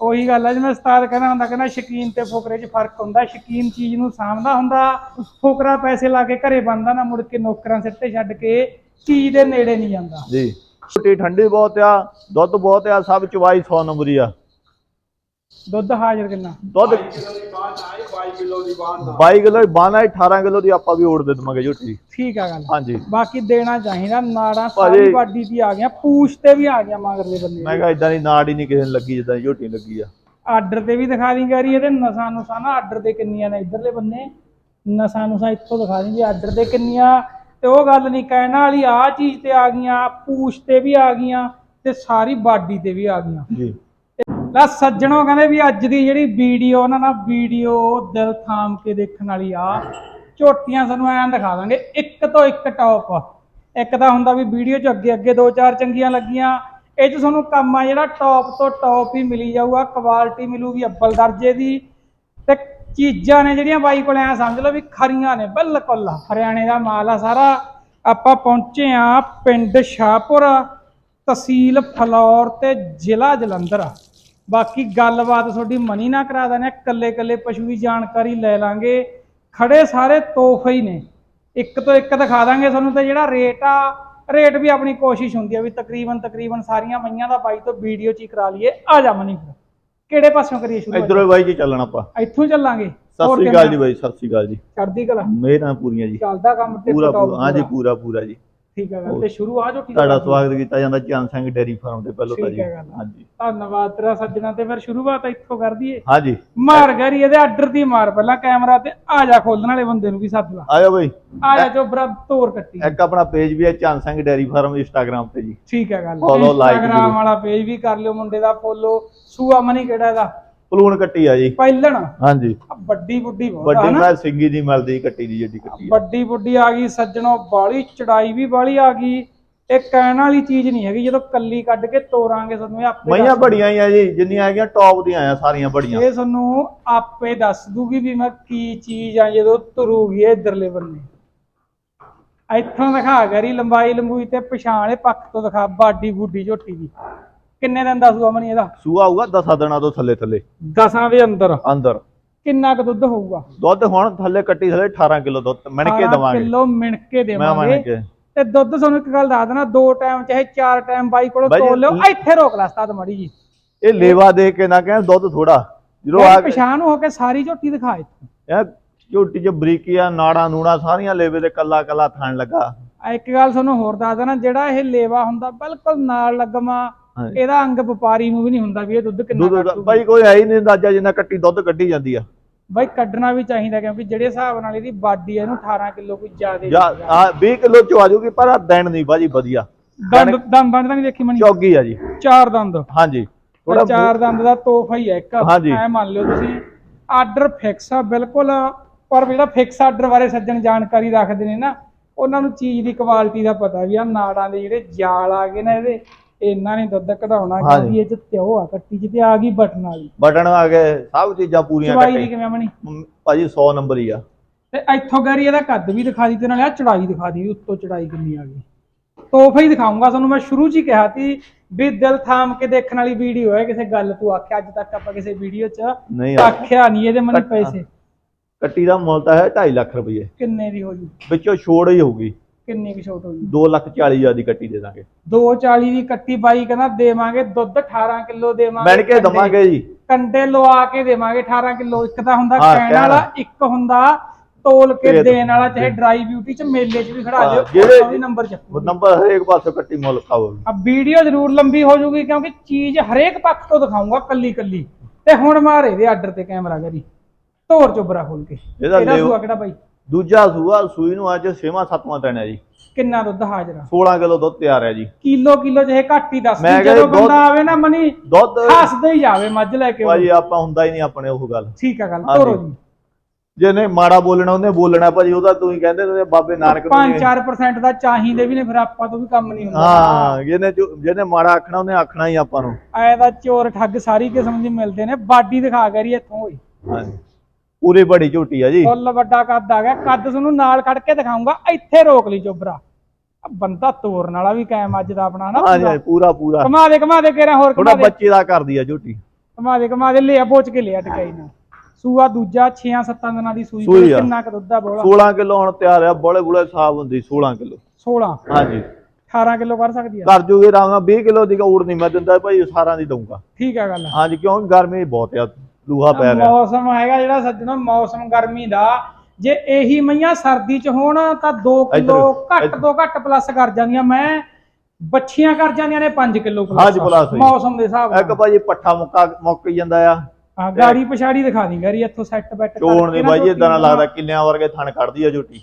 ਉਹੀ ਗੱਲ ਹੈ ਜਿਵੇਂ ਉਸਤਾਦ ਕਹਿੰਦਾ ਹੁੰਦਾ ਕਹਿੰਦਾ ਸ਼ਕੀਨ ਤੇ ਫੁਕਰੇ 'ਚ ਫ਼ਰਕ ਹੁੰਦਾ ਸ਼ਕੀਨ ਚੀਜ਼ ਨੂੰ ਸਾਂਭਦਾ ਹੁੰਦਾ ਫੁਕਰਾ ਪੈਸੇ ਲਾ ਕੇ ਘਰੇ ਬੰਦਾ ਨਾ ਮੁੜ ਕੇ ਨੌਕਰਾਂ ਸਿਰ ਤੇ ਛੱਡ ਕੇ ਚੀਜ਼ ਦੇ ਨੇੜੇ ਨਹੀਂ ਜਾਂਦਾ। ਜੀ। ਝੋਟੀ ਠੰਡੀ ਬਹੁਤ ਆ ਦੁੱਧ ਬਹੁਤ ਆ ਸਭ ਚਵਾਈ 100 ਨੰਬਰੀ ਆ। ਦੁੱਧ ਹਾਜ਼ਰ ਕਿੰਨਾ? ਦੁੱਧ 22 ਕਿਲੋ ਦੀ ਬਾਨਾ 18 ਕਿਲੋ ਦੀ ਆਪਾਂ ਵੀ ਓੜ ਦੇ ਦਵਾਂਗੇ ਝੋਟੀ ਠੀਕ ਆ ਗੱਲ। ਹਾਂਜੀ। ਬਾਕੀ ਦੇਣਾ ਚਾਹੀਦਾ ਨਾੜਾਂ ਸਾਰੀ ਬਾਡੀ ਦੀ ਆ ਗਿਆ ਪੂਛ ਤੇ ਵੀ ਆ ਗਿਆ ਮਗਰਲੇ ਬੰਦੇ ਮੈਂ ਕਿਹਾ ਇਦਾਂ ਦੀ ਨਾੜ ਹੀ ਨਹੀਂ ਕਿਸੇ ਨੂੰ ਲੱਗੀ ਜਿੱਦਾਂ ਦੀ ਝੋਟੀ ਲੱਗੀ ਆ। ਆਰਡਰ ਤੇ ਵੀ ਦਿਖਾ ਦੀ ਗਰੀ ਇਹਦੇ ਨਸਾਂ ਨੁਸਾਂ ਨਾ ਆਰਡਰ ਤੇ ਕਿੰਨੀਆਂ ਨੇ ਇਧਰਲੇ ਬੰਨੇ। ਨਸਾਂ ਨੁਸਾਂ ਇੱਥੋਂ ਦਿਖਾ ਦੀ ਵੀ ਆਰਡਰ ਤੇ ਕਿੰਨੀਆਂ। ਤੇ ਉਹ ਗੱਲ ਨਹੀਂ ਕਹਿਣ ਵਾਲੀ ਆ ਚੀਜ਼ ਤੇ ਆ ਗਈਆਂ ਪੂਛ ਤੇ ਵੀ ਆ ਗਈਆਂ ਤੇ ਸਾਰੀ ਬਾਡੀ ਤੇ ਵੀ ਆ ਗਈਆਂ। ਜੀ। ਲੈ ਸੱਜਣੋ ਕਹਿੰਦੇ ਵੀ ਅੱਜ ਦੀ ਜਿਹੜੀ ਵੀਡੀਓ ਨਾ ਨਾ ਵੀਡੀਓ ਦਿਲ ਥਾਮ ਕੇ ਦੇਖਣ ਵਾਲੀ ਆ। ਝੋਟੀਆਂ ਸਾਨੂੰ ਐਂ ਦਿਖਾ ਦਾਂਗੇ, ਇੱਕ ਤੋਂ ਇੱਕ ਟੌਪ ਇੱਕ ਤਾਂ ਹੁੰਦਾ ਵੀ ਵੀਡੀਓ 'ਚ ਅੱਗੇ ਅੱਗੇ ਦੋ ਚਾਰ ਚੰਗੀਆਂ ਲੱਗੀਆਂ। ਇਹ 'ਚ ਤੁਹਾਨੂੰ ਕੰਮ ਆ ਜਿਹੜਾ ਟੌਪ ਤੋਂ ਟੌਪ ਹੀ ਮਿਲੀ ਜਾਊਗਾ ਕੁਆਲਿਟੀ ਮਿਲੂਗੀ ਅੱਬਲ ਦਰਜੇ ਦੀ। ਤੇ ਚੀਜ਼ਾਂ ਨੇ ਜਿਹੜੀਆਂ ਬਾਈ ਕੋਲ ਐ ਸਮਝ ਲਓ ਵੀ ਖਰੀਆਂ ਨੇ, ਬਿਲਕੁਲ ਹਰਿਆਣੇ ਦਾ ਮਾਲ ਆ ਸਾਰਾ। ਆਪਾਂ ਪਹੁੰਚੇ ਆ ਪਿੰਡ ਸ਼ਾਹਪੁਰ, ਤਹਿਸੀਲ ਫਲੌਰ ਤੇ ਜ਼ਿਲ੍ਹਾ ਜਲੰਧਰ। ਆ ਬਾਕੀ ਗੱਲਬਾਤ ਤੁਹਾਡੀ ਮਨੀ ਨਾ ਕਰਾ ਦਨੇ ਕੱਲੇ ਕੱਲੇ ਪਸ਼ੂ ਦੀ ਜਾਣਕਾਰੀ ਲੈ ਲਾਂਗੇ। ਖੜੇ ਸਾਰੇ ਤੋਹਫੇ ਹੀ ਨੇ। ਇੱਕ ਤੋਂ ਇੱਕ ਦਿਖਾ ਦਾਂਗੇ ਤੁਹਾਨੂੰ ਤੇ ਜਿਹੜਾ ਰੇਟ ਆ ਰੇਟ ਵੀ ਆਪਣੀ ਕੋਸ਼ਿਸ਼ ਹੁੰਦੀ ਆ ਵੀ ਤਕਰੀਬਨ ਤਕਰੀਬਨ ਸਾਰੀਆਂ ਮਈਆਂ ਦਾ ਬਾਈ ਤੋਂ ਵੀਡੀਓ ਚ ਹੀ ਕਰਾ ਲਈਏ। ਆ ਜਾ ਮਨੀ ਫਿਰ। ਕਿਹੜੇ ਪਾਸਿਓਂ ਕਰੀਏ ਸ਼ੁਰੂ? ਇਧਰੋਂ ਹੀ ਬਾਈ ਜੀ ਚੱਲਣਾ ਆਪਾਂ। ਇੱਥੋਂ ਹੀ ਚੱਲਾਂਗੇ। ਸਤਿ ਸ੍ਰੀ ਅਕਾਲ ਜੀ ਬਾਈ ਸਤਿ ਸ੍ਰੀ ਅਕਾਲ ਜੀ। ਚੜ੍ਹਦੀ ਕਲਾ। ਮੇਰਾ ਪੂਰੀਆਂ ਜੀ। ਚੱਲਦਾ ਕੰਮ ਤੇ ਪੂਰਾ ਪਟਾਓ ਪੂਰਾ ਹਾਂਜੀ ਪੂਰਾ। ਪੂਰਾ ਜੀ। ਠੀਕ ਹੈ ਗੱਲ ਤੇ ਸ਼ੁਰੂ ਆ ਝੋਟੀ ਤੁਹਾਡਾ ਸਵਾਗਤ ਕੀਤਾ ਜਾਂਦਾ ਚੰਨ ਸਿੰਘ ਡੇਰੀ ਫਾਰਮ ਤੇ ਪਹਿਲਾਂ ਤਾਂ ਠੀਕ ਜੀ। ਹੈ ਗੱਲ। ਹਾਂਜੀ। ਧੰਨਵਾਦ ਤੇਰਾ ਸੱਜਣਾ ਤੇ ਫਿਰ ਸ਼ੁਰੂਆਤ ਇੱਥੋਂ ਕਰ ਦਈਏ। ਹਾਂਜੀ। ਮਾਰ ਗਰੀ ਇਹਦੇ ਆਰਡਰ ਦੀ ਮਾਰ ਪਹਿਲਾਂ ਕੈਮਰਾ ਤੇ ਆ ਜਾ ਖੋਲਣ ਵਾਲੇ ਬੰਦੇ ਨੂੰ ਵੀ ਸੱਦ ਲਾ। ਆਇਓ ਬਾਈ। ਆ ਜਾ ਜੋ ਬਰਾ ਤੋਰ ਕੱਟੀ। ਇੱਕ ਆਪਣਾ ਪੇਜ ਵੀ ਹੈ ਚੰਨ ਸਿੰਘ ਡੇਰੀ ਫਾਰਮ ਇੰਸਟਾਗ੍ਰam ਤੇ ਜੀ। ਠੀਕ ਹੈ ਗੱਲ। Follow, like Instagram ਜ਼ਰੂਰ। ਵਾਲਾ ਪੇਜ ਵੀ ਕਰ ਲਿਓ ਮੁੰਡੇ ਦਾ ਫੋਲੋ। ਸੂਆ ਮਨੀ ਕਿਹੜਾ ਇਹਦਾ ਪਲੂਣ ਕੱਟੀ ਆ ਜੀ। ਪਹਿਲਣ। ਹਾਂਜੀ। ਵੱਡੀ ਬਹੁਤ ਆ ਵੱਡੀ ਹਨਾ ਮੈਂ ਸਿੰਗੀ ਦੀ ਮਿਲਦੀ ਕੱਟੀ ਦੀ ਜਿਹੜੀ ਕੱਟੀ ਆ। ਵੱਡੀ ਬੁੱਢੀ ਆ ਗਈ ਸੱਜਣੋ ਬਾਲੀ ਚੜਾਈ ਵੀ ਬਾਲੀ ਆ ਗਈ। ਇਹ ਕਹਿਣ ਵਾਲੀ ਚੀਜ਼ ਨਹੀਂ ਹੈਗੀ ਜਦੋਂ ਕੱਲੀ ਕੱਢ ਕੇ ਤੋਰਾਂਗੇ ਤੁਹਾਨੂੰ ਇਹ ਆਪੇ ਮਈਆਂ ਦੱਸ- ਬੜੀਆਂ ਹੀ ਆ ਜੀ ਜਿੰਨੀਆਂ ਹੈਗੀਆਂ ਟੌਪ ਦੀਆਂ ਆ ਸਾਰੀਆਂ ਬੜੀਆਂ। ਇਹ ਤੁਹਾਨੂੰ ਆਪੇ ਦੱਸ ਦੂਗੀ ਵੀ ਮੈਂ ਕੀ ਚੀਜ਼ ਆ ਜਦੋਂ ਤੁਰੂਗੀ ਇਹ ਇਧਰਲੇ ਬੰਨੇ। ਇੱਥੋਂ ਦਿਖਾ ਗਰੀ ਲੰਬਾਈ ਲੰਬੂਈ ਤੇ ਪਛਾਣੇ ਪੱਖ ਤੋਂ ਦਿਖਾ ਬਾਡੀ ਬੁੱਢੀ ਝੋਟੀ ਦੀ। ਕਿੰਨੇ ਦਿਨ ਦੱਸੂਗਾ ਮਨੀ ਇਹਦਾ? ਸੂਆ ਹੋਊਗਾ 10 ਦਿਨਾਂ ਤੋਂ ਥੱਲੇ ਥੱਲੇ। ਦਸਾਂ ਦੇ ਅੰਦਰ। ਅੰਦਰ। ਕਿੰਨਾ ਕੁ ਦੁੱਧ ਹੋਊਗਾ? ਦੁੱਧ ਹੁਣ ਥੱਲੇ ਕੱਟੀ ਥੱਲੇ 18 ਕਿਲੋ ਦੁੱਧ ਮਿਣ ਕੇ 18 ਦਵਾਂਗੇ। ਕਿਲੋ ਮਿਣ ਕੇ ਮੈਂ ਦੇਵਾਂਗੇ। ਤੇ ਦੁੱਧ ਤੁਹਾਨੂੰ ਇੱਕ ਗੱਲ ਦੱਸ ਦੇਣਾ ਦੋ ਟਾਈਮ ਚਾਹੇ ਚਾਰ ਟਾਈਮ ਬਾਈ ਕੋਲੋਂ ਤੋਲ ਲਿਓ। ਇੱਥੇ ਰੋਕ ਲੈ ਸਤਾਦ ਮੜੀ ਜੀ। ਇਹ ਲੇਵਾ ਦੇ ਕੇ ਨਾ ਕਹਿਣ ਦੁੱਧ ਥੋੜਾ ਜਦੋਂ ਆ ਪਛਾਣ ਹੋ ਕੇ ਸਾਰੀ ਝੋਟੀ ਦਿਖਾ ਇੱਥੋਂ। ਇਹ ਝੋਟੀ ਚ ਬਰੀਕੀਆਂ ਨਾੜਾਂ ਨੂੜਾਂ ਸਾਰੀਆਂ ਲੇਵੇ ਤੇ ਕੱਲਾ ਕੱਲਾ ਥਣ ਲੱਗਾ। ਇੱਕ ਗੱਲ ਤੁਹਾਨੂੰ ਹੋਰ ਦੱਸ ਦੇਣਾ ਜਿਹੜਾ ਇਹ ਲੇਵਾ ਹੁੰਦਾ ਬਿਲਕੁਲ ਨਾਲ ਲੱਗਮਾ ਹਾਂਜੀ। ਇਹਦਾ ਅੰਗ ਵਪਾਰੀ ਨੂੰ ਵੀ ਨਹੀਂ ਹੁੰਦਾ ਵੀ ਇਹ ਦੁੱਧ ਕਿੰਨਾ ਦੁੱਧ ਕੱਢੂ ਬਾਈ ਕੋਈ ਹੈ ਹੀ ਨਹੀਂ ਅੰਦਾਜ਼ਾ ਜਿੰਨਾ ਕੱਟੀ ਦੁੱਧ ਕੱਢੀ ਜਾਂਦੀ ਆ। ਬਾਈ ਕੱਢਣਾ ਵੀ ਚਾਹੀਦਾ ਕਿਉਂਕਿ ਜਿਹੜੇ ਹਿਸਾਬ ਨਾਲ ਇਹਦੀ ਬਾਡੀ ਇਹਨੂੰ 18 ਕਿਲੋ ਕੋਈ ਜ਼ਿਆਦਾ ਆ 20 ਕਿਲੋ ਚ ਆ ਜਾਊਗੀ ਪਰ ਆ ਦਿਨ ਨਹੀਂ ਬਾਜੀ ਵਧੀਆ। ਦੰਦ ਦੰਦ ਦੰਦ ਤਾਂ ਨਹੀਂ ਦੇਖੀ ਮਣੀ ਚੌਗੀ ਆ ਜੀ। ਚਾਰ ਦੰਦ। ਹਾਂਜੀ। ਥੋੜਾ ਚਾਰ ਦੰਦ ਦਾ ਤੋਹਫਾ ਹੀ ਹੈ ਇੱਕ। ਐ ਮੰਨ ਲਿਓ ਤੁਸੀਂ ਆਰਡਰ ਫਿਕਸ ਆ ਬਿਲਕੁਲ। ਪਰ ਜਿਹੜਾ ਫਿਕਸ ਆਰਡਰ ਬਾਰੇ ਸੱਜਣ ਜਾਣਕਾਰੀ ਰੱਖਦੇ ਨੇ ਨਾ ਉਹਨਾਂ ਨੂੰ ਚੀਜ਼ ਦੀ ਕੁਆਲਿਟੀ ਦਾ ਪਤਾ ਵੀ ਆ ਨਾੜਾਂ ਦੇ ਜਿਹੜੇ ਜਾਲ ਆ ਗਏ ਨਾ ਇਹਦੇ ਇਹਨਾਂ ਨੇ ਦੁੱਧ ਕਢਾਉਣਾ ਹਾਂਜੀ। ਕਿਉਂਕਿ ਇਹ ਚ ਤਿਉ ਆ ਕੱਟੀ ਚ ਤੇ ਆ ਗਈ ਬਟਨ ਵਾਲੀ। ਬਟਨ ਆ ਗਏ ਸਭ ਚੀਜ਼ਾਂ ਪੂਰੀਆਂ ਚਵਾਈ ਦੀ ਕੱਟੇ ਕਿਵੇਂ ਬਣੀ ਭਾਜੀ 100 ਨੰਬਰ ਹੀ ਆ। ਤੇ ਇੱਥੋਂ ਗਰੀ ਇਹਦਾ ਕੱਦ ਵੀ ਦਿਖਾ ਦੀ ਤੇ ਨਾਲੇ ਆ ਚੜਾਈ ਦਿਖਾ ਦੀ ਉੱਤੋਂ ਚੜਾਈ ਕਿੰਨੀ ਆ ਗਈ। ਤੋਹਫਾ ਹੀ ਦਿਖਾਉਂਗਾ ਤੁਹਾਨੂੰ ਮੈਂ ਸ਼ੁਰੂ 'ਚ ਹੀ ਕਿਹਾ ਸੀ ਵੀ ਦਿਲ ਥਾਮ ਕੇ ਦੇਖਣ ਵਾਲੀ ਵੀਡੀਓ ਹੈ ਕਿਸੇ ਗੱਲ ਤੂੰ ਆਖਿਆ ਅੱਜ ਤੱਕ ਆਪਾਂ ਕਿਸੇ ਵੀਡੀਓ 'ਚ ਨਹੀਂ ਆ ਆਖਿਆ ਨਹੀਂ ਇਹਦੇ ਮਨ ਕੱਟ- ਪੈਸੇ। ਕੱਟੀ ਦਾ ਮੁੱਲ ਤਾਂ ਹੈ 2.5 ਲੱਖ ਰੁਪਏ ਕਿੰਨੇ ਦੀ ਹੋ ਜੂ? ਵਿੱਚੋਂ ਛੋੜ ਹੀ ਹੋਊਗੀ। ਕਿੰਨੀ ਕੁ ਛੋਟ ਹੋ ਜੂ 2 ਲੱਖ 40 ਹਜ਼ਾਰ ਦੀ ਕੱਟੀ ਦੇ ਦਾਂਗੇ। 240 ਦੀ ਕੱਟੀ ਬਾਈ ਕਹਿੰਦਾ ਦੇਵਾਂਗੇ ਦੁੱਧ 18 ਕਿਲੋ ਦੇਵਾਂਗੇ। ਮਿਣ ਕੇ ਦਵਾਂਗੇ ਜੀ। ਕੰਡੇ ਲਵਾ ਕੇ ਦੇਵਾਂਗੇ 18 ਕਿਲੋ ਇੱਕ ਤਾਂ ਹੁੰਦਾ ਕਹਿਣ ਵਾਲਾ ਇੱਕ ਹੁੰਦਾ ਤੋਲ ਕੇ। ਦੇਣ ਵਾਲਾ ਚਾਹੇ ਡਰਾਈ ਬਿਊਟੀ 'ਚ ਮੇਲੇ 'ਚ ਵੀ ਖੜਾ ਦਿਓ ਜਿਹੜੇ- ਨੰਬਰ ਚੱਕੂ। ਨੰਬਰ ਹਰੇਕ ਪਾਸੇ ਕੱਟੀ ਮੁੱਲ ਖਾਓ। ਆ ਵੀਡੀਓ ਜ਼ਰੂਰ ਲੰਬੀ ਹੋ ਜੂਗੀ ਕਿਉਂਕਿ ਚੀਜ਼ ਹਰੇਕ ਪੱਖ ਤੋਂ ਦਿਖਾਉਂਗਾ ਕੱਲੀ ਕੱਲੀ। ਤੇ ਹੁਣ ਮਾਰ ਇਹਦੇ ਆਰਡਰ ਤੇ ਕੈਮਰਾ ਕਰੀ। ਤੋਰ ਚੋਬਰਾ ਖੋਲ ਕੇ। ਇਹਦਾ ਸੂਆ ਕਿਹੜਾ ਬਾਈ? ਦੂਜਾ ਸੂਆ ਸੂਈ ਨੂੰ ਅੱਜ 6ਵਾਂ 7ਵਾਂ ਦਿਨ ਹੈ ਜੀ। ਕਿੰਨਾ ਦੁੱਧ ਹਾਜ਼ਰ ਆ? 16 ਕਿਲੋ ਦੁੱਧ ਤਿਆਰ ਹੈ ਜੀ। ਕਿਲੋ ਕਿਲੋ ਜਿਹੇ ਘੱਟ ਹੀ ਦੱਸ ਮੈਂ ਕਿਹਾ ਜਦੋਂ ਦੁੱਧ- ਬੰਦਾ ਆਵੇ ਨਾ ਮਨੀ ਦੁੱਧ ਹੱਸਦੇ ਹੀ ਜਾਵੇ ਮੱਝ ਲੈ ਕੇ ਭਾਜੀ। ਆਪਾਂ ਹੁੰਦਾ ਹੀ ਨਹੀਂ ਆਪਣੇ ਉਹ ਗੱਲ। ਠੀਕ ਆ ਗੱਲ ਹਾਂਜੀ। ਤੋਰੋ ਜੀ। ਜਿਹਨੇ ਮਾੜਾ ਬੋਲਣਾ ਉਹਨੇ ਬੋਲਣਾ ਭਾਜੀ ਉਹਦਾ ਤੁਸੀਂ ਕਹਿੰਦੇ ਨੇ ਬਾਬੇ ਨਾਨਕ ਨੂੰ 5-4% ਦਾ ਚਾਹੀਦੇ ਵੀ ਨੇ ਫਿਰ ਆਪਾਂ ਤੋਂ ਵੀ ਕੰਮ ਨਹੀਂ ਹੁੰਦਾ। ਹਾਂ ਜਿਹਨੇ ਜੋ- ਜਿਹਨੇ ਮਾੜਾ ਆਖਣਾ ਉਹਨੇ ਆਖਣਾ ਹੀ ਆਪਾਂ ਨੂੰ। ਐ ਦਾ ਚੋਰ ਠੱਗ ਸਾਰੀ ਕਿਸਮ ਦੀ ਮਿਲਦੇ ਨੇ ਬਾਡੀ ਦਿਖਾ ਕਰੀ ਇੱਥੋਂ ਹੋਈ। ਹਾਂਜੀ। ਪੂਰੀ ਬੜੀ ਝੋਟੀ ਆ ਜੀ। ਫੁੱਲ ਵੱਡਾ ਕੱਦ ਆ ਗਿਆ ਕੱਦ ਤੁਹਾਨੂੰ ਨਾਲ ਖੜ ਕੇ ਦਿਖਾਉਂਗਾ ਇੱਥੇ ਰੋਕ ਲਈ ਚੋਬਰਾ। ਆ ਬੰਦਾ ਤੋਰਨ ਵਾਲਾ ਵੀ ਕਾਇਮ ਅੱਜ ਦਾ ਆਪਣਾ ਨਾ ਹਾਂਜੀ ਪੂਰਾ? ਪੂਰਾ ਕਮਾ ਦੇ ਕਮਾ ਦੇ ਕੇਰਾ ਹੋਰ ਥੋੜਾ ਕਮਾ ਦੇ। ਬੱਚੇ ਦਾ ਕਰਦੀ ਆ ਝੋਟੀ। ਕਮਾ ਦੇ ਕਮਾ ਦੇ ਲਿਆ ਪੋਚ ਕੇ ਲਿਆ ਟਕਾਈ ਨਾਲ ਸੂਆ ਦੂਜਾ 6-7 ਦਿਨਾਂ ਦੀ ਸੂਈ ਆ। ਕਿੰਨਾ ਕੁ ਦੁੱਧ ਬੋਲਾ? 16 ਕਿਲੋ ਹੁਣ ਤਿਆਰ ਆ ਬੋਲੇ ਬੁਲੇ ਸਾਫ਼ ਹੁੰਦੀ 16 ਕਿਲੋ। 16 ਹਾਂਜੀ। 18 ਕਿਲੋ ਕਰ ਸਕਦੀ ਆ। ਕਰ ਜੂਗੇ ਰਾਂਗਾ 20 ਕਿਲੋ ਦੀ ਊੜ ਨਹੀਂ ਮੈਂ ਦਿੰਦਾ ਭਾਈ ਸਾਰਾਂ ਦੀ ਦਊਂਗਾ। ਠੀਕ ਆ ਗੱਲ। ਹਾਂਜੀ ਕਿਉਂਕਿ ਗਰਮੀ ਬਹੁਤ ਆ। ਲੂਹਾ ਪੈ ਰਿਹਾ ਮੌਸਮ ਹੈਗਾ ਜਿਹੜਾ ਸੱਜਣੋ ਮੌਸਮ ਗਰਮੀ ਦਾ। ਜੇ ਇਹੀ ਮਈਆਂ ਸਰਦੀ ਚ ਹੋਣ ਤਾਂ 2 ਕਿਲੋ ਘੱਟ। ਤੋਂ ਘੱਟ ਪਲੱਸ ਕਰ ਜਾਂਦੀਆਂ। ਮੈਂ ਬੱਚੀਆਂ ਕਰ ਜਾਂਦੀਆਂ ਨੇ 5 ਕਿਲੋ ਹੀ। ਮੌਸਮ ਦੇ ਹਿਸਾਬ ਇੱਕ ਨਾਲ। ਭਾਜੀ ਪੱਠਾ ਮੁੱਕਾ ਮੁੱਕ ਜਾਂਦਾ ਆ। ਹਾਂ ਗਾੜੀ ਪਛਾੜੀ ਦਿਖਾ ਦੀ ਗਾਰੀ ਇੱਥੋਂ ਸੈੱਟ ਬੈੱਟ ਚੋਣ ਦੀ ਬਾਈ ਇਦਾਂ ਲੱਗਦਾ ਕਿੰਨਿਆਂ ਵਰਗੇ ਥਣ ਕੱਢਦੀ ਆ ਝੋਟੀ